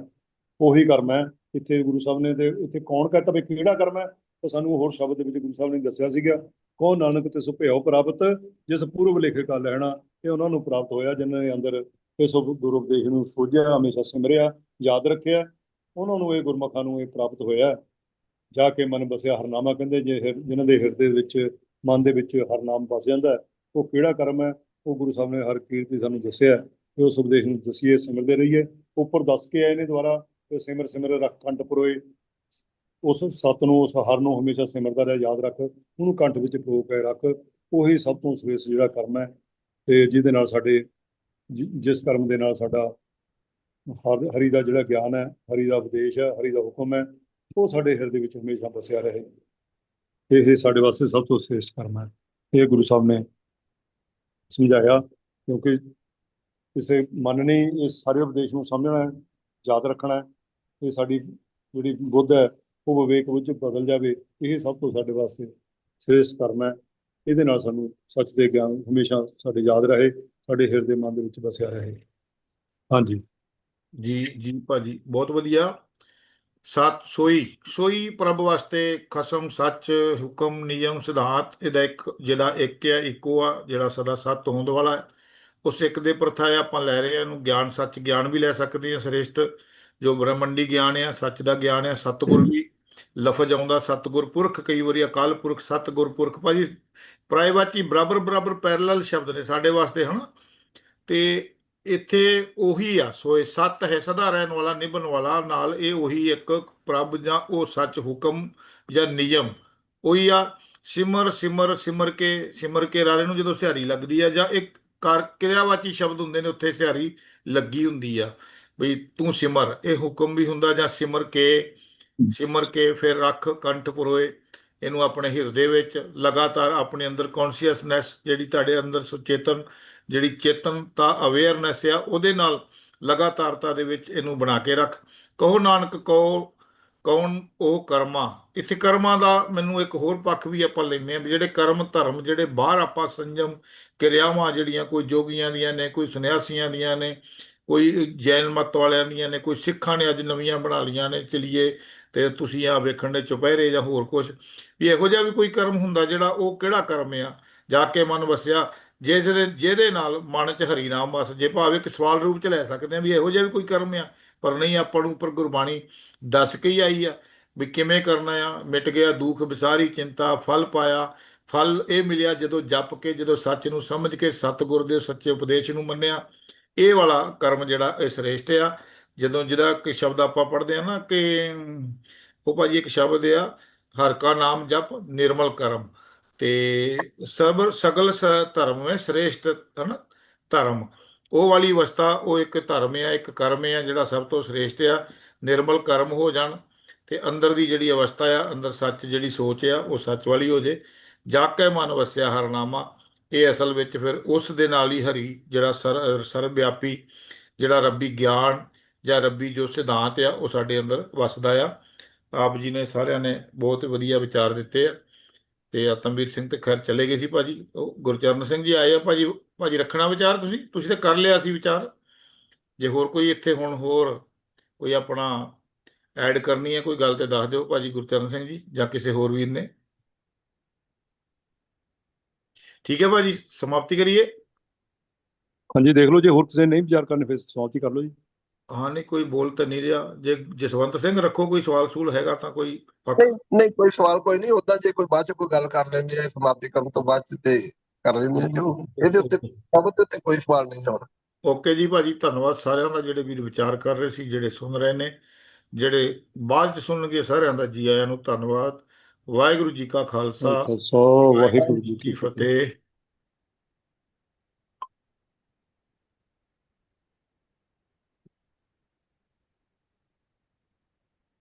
ਉਹੀ ਕਰਮ ਹੈ। ਇੱਥੇ ਗੁਰੂ ਸਾਹਿਬ ਨੇ ਤੇ ਇੱਥੇ ਕੌਣ ਕਹਤਾ ਵੀ ਕਿਹੜਾ ਕਰਮ ਹੈ? ਤਾਂ ਸਾਨੂੰ ਹੋਰ ਸ਼ਬਦ ਦੇ ਵਿੱਚ ਗੁਰੂ ਸਾਹਿਬ ਨੇ ਦੱਸਿਆ ਸੀਗਾ, ਕੋ ਨਾਨਕ ਤੇ ਸੁਭਿਓ ਪ੍ਰਾਪਤ, ਜਿਸ ਪੂਰਵ ਲੇਖਕਾ ਲੈਣਾ ਇਹ ਉਹਨਾਂ ਨੂੰ ਪ੍ਰਾਪਤ ਹੋਇਆ, ਜਿਨ੍ਹਾਂ ਦੇ ਅੰਦਰ ਇਸ ਗੁਰੂ ਉਪਦੇਸ਼ ਨੂੰ ਸੋਝਿਆ, ਹਮੇਸ਼ਾ ਸਿਮਰਿਆ, ਯਾਦ ਰੱਖਿਆ। ਉਹਨਾਂ ਨੂੰ ਇਹ ਗੁਰਮਖਾਂ ਨੂੰ ਇਹ ਪ੍ਰਾਪਤ ਹੋਇਆ। ਜਾ ਕੇ ਮਨ ਬਸਿਆ ਹਰਨਾਮਾ ਕਹਿੰਦੇ, ਜੇ ਹਿਰ- ਜਿਨ੍ਹਾਂ ਦੇ ਹਿਰਦੇ ਵਿੱਚ, ਮਨ ਦੇ ਵਿੱਚ ਹਰਨਾਮ ਵਸ ਜਾਂਦਾ, ਉਹ ਕਿਹੜਾ ਕਰਮ ਹੈ? ਉਹ ਗੁਰੂ ਸਾਹਿਬ ਨੇ ਹਰ ਕੀਰਤੀ ਸਾਨੂੰ ਦੱਸਿਆ। ਹੈ ਕਿ ਉਸ ਉਪਦੇਸ਼ ਨੂੰ ਦਸੀਏ, ਸਿਮਰਦੇ ਰਹੀਏ। ਉੱਪਰ ਦੱਸ ਕੇ ਆਏ ਨੇ ਦੁਆਰਾ ਕਿ ਸਿਮਰ ਸਿਮਰ, ਰੱਖ ਕੰਠ ਪਰੋਏ। ਉਸ ਸਤ ਨੂੰ, ਉਸ ਹਰ ਨੂੰ ਹਮੇਸ਼ਾ ਸਿਮਰਦਾ ਰਹਿ, ਯਾਦ ਰੱਖ। ਉਹਨੂੰ ਕੰਠ ਵਿੱਚ ਪਰੋ ਕੇ ਰੱਖ। ਉਹੀ ਸਭ ਤੋਂ ਸ੍ਰੇਸ਼ਟ ਜਿਹੜਾ ਕਰਮ ਹੈ, ਤੇ ਜਿਹਦੇ ਨਾਲ ਸਾਡੇ ਜਿਸ ਕਰਮ ਦੇ ਨਾਲ ਸਾਡਾ ਹਰ, ਹਰੀ ਦਾ ਜਿਹੜਾ ਗਿਆਨ ਹੈ, ਹਰੀ ਦਾ ਉਪਦੇਸ਼ ਹੈ, ਹਰੀ ਦਾ ਹੁਕਮ ਹੈ, ਉਹ ਸਾਡੇ ਹਿਰਦੇ ਵਿੱਚ ਹਮੇਸ਼ਾ ਵਸਿਆ ਰਹੇ। ਇਹ ਸਾਡੇ ਵਾਸਤੇ ਸਭ ਤੋਂ ਸ੍ਰੇਸ਼ਟ ਕਰਮ ਹੈ। ਇਹ ਗੁਰੂ ਸਾਹਿਬ ਨੇ ਸਮਝਾਇਆ, ਕਿਉਂਕਿ ਕਿਸੇ ਮਨ ਨੇ ਇਸ ਸਾਰੇ ਉਪਦੇਸ਼ ਨੂੰ ਸਮਝਣਾ ਹੈ, ਯਾਦ ਰੱਖਣਾ ਹੈ, ਇਹ ਸਾਡੀ ਜਿਹੜੀ ਬੁੱਧ ਹੈ, ਉਹ ਵਿਵੇਕ ਵਿੱਚ ਬਦਲ ਜਾਵੇ, ਇਹ ਸਭ ਤੋਂ ਸਾਡੇ ਵਾਸਤੇ ਸ੍ਰੇਸ਼ਟ ਕਰਮ ਹੈ। ਇਹਦੇ ਨਾਲ ਸਾਨੂੰ ਸੱਚ ਦੇ ਗਿਆਨ ਹਮੇਸ਼ਾ ਸਾਡੇ ਯਾਦ ਰਹੇ ਸਾਡੇ ਹਿਰਦੇ ਮਨ ਦੇ ਵਿੱਚ ਵਸਿਆ ਰਹੇ। ਹਾਂਜੀ। ਜੀ ਜੀ ਭਾਜੀ, ਬਹੁਤ ਵਧੀਆ। ਸਤ, ਸੋਈ ਸੋਈ ਪ੍ਰਭ ਵਾਸਤੇ ਖਸਮ, ਸੱਚ, ਹੁਕਮ, ਨਿਯਮ, ਸਿਧਾਂਤ, ਇਹਦਾ ਇੱਕ, ਜਿਹੜਾ ਇੱਕ ਹੈ, ਇੱਕੋ ਆ, ਜਿਹੜਾ ਸਦਾ ਸਤ ਹੋਂਦ ਵਾਲਾ ਹੈ। ਉਸ ਇੱਕ ਦੇ ਪ੍ਰਥਾ ਆਪਾਂ ਲੈ ਰਹੇ ਹਾਂ, ਇਹਨੂੰ ਗਿਆਨ, ਸੱਚ ਗਿਆਨ ਵੀ ਲੈ ਸਕਦੇ ਹਾਂ, ਸ੍ਰੇਸ਼ਟ ਜੋ ਬ੍ਰਹਮੰਡੀ ਗਿਆਨ ਹੈ, ਸੱਚ ਦਾ ਗਿਆਨ ਹੈ, ਸਤਿਗੁਰ ਵੀ ਲਫ਼ਜ਼ ਆਉਂਦਾ, ਸਤਿਗੁਰ ਪੁਰਖ, ਕਈ ਵਾਰੀ ਅਕਾਲ ਪੁਰਖ, ਸਤਿਗੁਰ ਪੁਰਖ। ਭਾਜੀ, ਪ੍ਰਾਇਵਾਚੀ ਬਰਾਬਰ ਬਰਾਬਰ ਪੈਰਲਲ ਸ਼ਬਦ ਨੇ ਸਾਡੇ ਵਾਸਤੇ, ਹਨਾ? ਤੇ ਇੱਥੇ ਉਹੀ ਆ। ਸੋਏ ਸਤ ਹੈ ਸਦਾ ਰਹਿਣ ਵਾਲਾ, ਨਿਭਣ ਵਾਲਾ ਨਾਲ ਇਹ ਉਹੀ ਇੱਕ ਪ੍ਰਭ ਜਾਂ ਉਹ ਸੱਚ ਹੁਕਮ ਜਾਂ ਨਿਯਮ। ਉਹੀ ਆ, ਸਿਮਰ ਸਿਮਰ ਸਿਮਰ ਕੇ ਸਿਮਰ ਕੇ ਰਾਲੇ ਨੂੰ ਜਦੋਂ ਸਿਹਾਰੀ ਲੱਗਦੀ ਆ ਜਾਂ ਇੱਕ ਕਰ ਕਿਰਿਆਵਾਚੀ ਸ਼ਬਦ ਹੁੰਦੇ ਨੇ, ਉੱਥੇ ਸਿਹਾਰੀ ਲੱਗੀ ਹੁੰਦੀ ਆ। ਬਈ ਤੂੰ ਸਿਮਰ, ਇਹ ਹੁਕਮ ਵੀ ਹੁੰਦਾ ਜਾਂ ਸਿਮਰ ਕੇ ਸਿਮਰ ਕੇ ਫਿਰ ਰੱਖ ਕੰਠ ਪਰੋਏ, ਇਹਨੂੰ ਆਪਣੇ ਹਿਰਦੇ ਵਿੱਚ। ਲਗਾਤਾਰ ਆਪਣੇ ਅੰਦਰ ਕੌਨਸ਼ੀਅਸਨੈਸ ਜਿਹੜੀ ਤੁਹਾਡੇ ਅੰਦਰ ਸੁਚੇਤਨ ਜਿਹੜੀ ਚੇਤਨਤਾ ਅਵੇਅਰਨੈਸ ਆ, ਉਹਦੇ ਨਾਲ ਲਗਾਤਾਰਤਾ ਦੇ ਵਿੱਚ ਇਹਨੂੰ ਬਣਾ ਕੇ ਰੱਖ। ਕਹੋ ਨਾਨਕ, ਕਹੋ ਕੌਣ ਉਹ ਕਰਮਾ। ਇੱਥੇ ਕਰਮਾਂ ਦਾ ਮੈਨੂੰ ਇੱਕ ਹੋਰ ਪੱਖ ਵੀ ਆਪਾਂ ਲੈਂਦੇ ਹਾਂ ਵੀ ਜਿਹੜੇ ਕਰਮ, ਧਰਮ ਜਿਹੜੇ ਬਾਹਰ ਆਪਾਂ ਸੰਜਮ ਕਿਰਿਆਵਾਂ ਜਿਹੜੀਆਂ ਕੋਈ ਜੋਗੀਆਂ ਦੀਆਂ ਨੇ, ਕੋਈ ਸੰਨਿਆਸੀਆਂ ਦੀਆਂ ਨੇ, ਕੋਈ ਜੈਨ ਮਤ ਵਾਲਿਆਂ ਦੀਆਂ ਨੇ, ਕੋਈ ਸਿੱਖਾਂ ਨੇ ਅੱਜ ਨਵੀਆਂ ਬਣਾ ਲਈਆਂ ਨੇ, ਚਲਿਏ ਤੇ ਤੁਸੀਂ ਆ ਵੇਖਣ ਦੇ ਚੁਪਹਿਰੇ ਜਾਂ ਹੋਰ ਕੁਝ ਵੀ ਇਹੋ ਜਿਹਾ ਵੀ ਕੋਈ ਕਰਮ ਹੁੰਦਾ ਜਿਹੜਾ ਉਹ ਕਿਹੜਾ ਕਰਮ ਆ? ਜਾ ਕੇ ਮਨ ਵਸਿਆ ਜਿਸ ਦੇ ਜਿਹਦੇ ਨਾਲ ਮਨ 'ਚ ਹਰੀ ਨਾਮ ਵਸ ਜੇ ਭਾਵੇਂ ਇੱਕ ਸਵਾਲ ਰੂਪ 'ਚ ਲੈ ਸਕਦੇ ਆ ਵੀ ਇਹੋ ਜਿਹਾ ਵੀ ਕੋਈ ਕਰਮ ਆ, ਪਰ ਨਹੀਂ ਆਪਾਂ ਨੂੰ ਉੱਪਰ ਗੁਰਬਾਣੀ ਦੱਸ ਕੇ ਹੀ ਆਈ ਆ ਵੀ ਕਿਵੇਂ ਕਰਨਾ ਆ, ਮਿਟ ਗਿਆ ਦੁੱਖ, ਵਿਸਾਰੀ, ਚਿੰਤਾ, ਫਲ ਪਾਇਆ, ਫਲ ਇਹ ਮਿਲਿਆ ਜਦੋਂ ਜਪ ਕੇ, ਜਦੋਂ ਸੱਚ ਨੂੰ ਸਮਝ ਕੇ, ਸਤਿਗੁਰ ਦੇ ਸੱਚੇ ਉਪਦੇਸ਼ ਨੂੰ ਮੰਨਿਆ, ਇਹ ਵਾਲਾ ਕਰਮ ਜਿਹੜਾ ਇਹ ਸ੍ਰੇਸ਼ਟ ਆ। ਜਦੋਂ ਜਿਹਦਾ ਕਿ ਸ਼ਬਦ ਆਪਾਂ ਪੜ੍ਹਦੇ ਆ ਨਾ ਕਿ ਉਹ ਭਾਜੀ ਇੱਕ ਸ਼ਬਦ ਆ, ਹਰ ਕਾ ਨਾਮ ਜਪ, ਨਿਰਮਲ ਕਰਮ। ਤੇ ਸਭ ਸਗਲ ਸ- ਧਰਮ ਹੈ, ਸ੍ਰੇਸ਼ਟ ਹਨ ਧਰਮ। ਉਹ ਵਾਲੀ ਅਵਸਥਾ, ਉਹ ਇੱਕ ਧਰਮ ਆ, ਇੱਕ ਕਰਮ ਆ, ਜਿਹੜਾ ਸਭ ਤੋਂ ਸ੍ਰੇਸ਼ਟ ਆ। ਨਿਰਮਲ ਕਰਮ ਹੋ ਜਾਣ ਤੇ ਅੰਦਰ ਦੀ ਜਿਹੜੀ ਅਵਸਥਾ ਆ, ਅੰਦਰ ਸੱਚ ਜਿਹੜੀ ਸੋਚ ਆ, ਉਹ ਸੱਚ ਵਾਲੀ ਹੋ ਜੇ। ਜਾ ਕੇ ਮਨ ਵਸਿਆ ਹਰਨਾਮਾ ਇਹ ਅਸਲ ਵਿੱਚ ਫਿਰ ਉਸ ਦੇ ਨਾਲ ਹੀ ਹਰੀ ਜਿਹੜਾ ਸਰ ਸਰਵ ਵਿਆਪੀ ਜਿਹੜਾ ਰੱਬੀ ਗਿਆਨ ਜਾਂ ਰੱਬੀ ਜੋ ਸਿਧਾਂਤ ਆ, ਉਹ ਸਾਡੇ ਅੰਦਰ ਵਸਦਾ ਆ। ਆਪ ਜੀ ਨੇ ਸਾਰਿਆਂ ਨੇ ਬਹੁਤ ਵਧੀਆ ਵਿਚਾਰ ਦਿੱਤੇ ਆ। ਤੇ ਆਤਮਵੀਰ ਸਿੰਘ ਤੇ ਖੈਰ ਚਲੇ ਗਏ ਸੀ ਭਾਜੀ। ਉਹ ਗੁਰਚਰਨ ਸਿੰਘ ਜੀ ਆਏ ਆ ਭਾਜੀ। ਭਾਜੀ ਰੱਖਣਾ ਵਿਚਾਰ ਤੁਸੀਂ? ਤੁਸੀਂ ਤਾਂ ਕਰ ਲਿਆ ਸੀ ਵਿਚਾਰ। ਜੇ ਹੋਰ ਕੋਈ ਇੱਥੇ ਹੁਣ ਹੋਰ ਕੋਈ ਆਪਣਾ ਐਡ ਕਰਨੀ ਹੈ, ਕੋਈ ਗੱਲ ਤੇ ਦੱਸ ਦਿਓ ਭਾਜੀ ਗੁਰਚਰਨ ਸਿੰਘ ਜੀ ਜਾਂ ਕਿਸੇ ਹੋਰ ਵੀਰ ਨੇ। ਠੀਕ ਹੈ ਭਾਜੀ, ਸਮਾਪਤੀ ਕਰੀਏ। ਹਾਂਜੀ, ਦੇਖ ਲਓ ਜੇ ਹੋਰ ਕਿਸੇ ਨੇ ਨਹੀਂ ਵਿਚਾਰ ਕਰਨੇ, ਫਿਰ ਸਮਾਪਤੀ ਕਰ ਲਓ ਜੀ। ਹਾਂ ਨਹੀਂ ਕੋਈ ਬੋਲ ਤਾਂ ਨਹੀਂ ਰਿਹਾ। ਜੇ ਜਸਵੰਤ ਸਿੰਘ ਰੱਖੋ ਕੋਈ ਸਵਾਲ ਸੂਲ ਹੈਗਾ ਤਾਂ ਕੋਈ ਨਹੀਂ ਨਹੀਂ ਕੋਈ ਸਵਾਲ ਕੋਈ ਨਹੀਂ। ਉਦਾਂ ਜੇ ਕੋਈ ਬਾਅਦ ਚ ਕੋਈ ਗੱਲ ਕਰ ਲੈਂਦੇ ਆ ਸਮਾਪਤੀ ਕਰਨ ਤੋਂ ਬਾਅਦ ਚ ਤੇ ਕਰ ਲੈਂਦੇ ਆ ਜੋ। ਇਹਦੇ ਉੱਤੇ ਸ਼ਬਦ ਉੱਤੇ ਕੋਈ ਸਵਾਲ ਨਹੀਂ ਹੁਣ। ਓਕੇ ਜੀ ਭਾਜੀ ਧੰਨਵਾਦ ਸਾਰਿਆਂ ਦਾ ਜਿਹੜੇ ਵੀਰ ਵਿਚਾਰ ਕਰ ਰਹੇ ਸੀ ਜਿਹੜੇ ਸੁਣ ਰਹੇ ਨੇ। ਜਿਹੜੇ ਬਾਅਦ ਚ ਸੁਣਨਗੇ ਸਾਰਿਆਂ ਦਾ ਜੀ ਆਇਆਂ ਨੂੰ ਧੰਨਵਾਦ। ਵਾਹਿਗੁਰੂ ਜੀ ਕਾ ਖਾਲਸਾ। ਵਾਹਿਗੁਰੂ ਜੀ ਕੀ ਫਤਿਹ।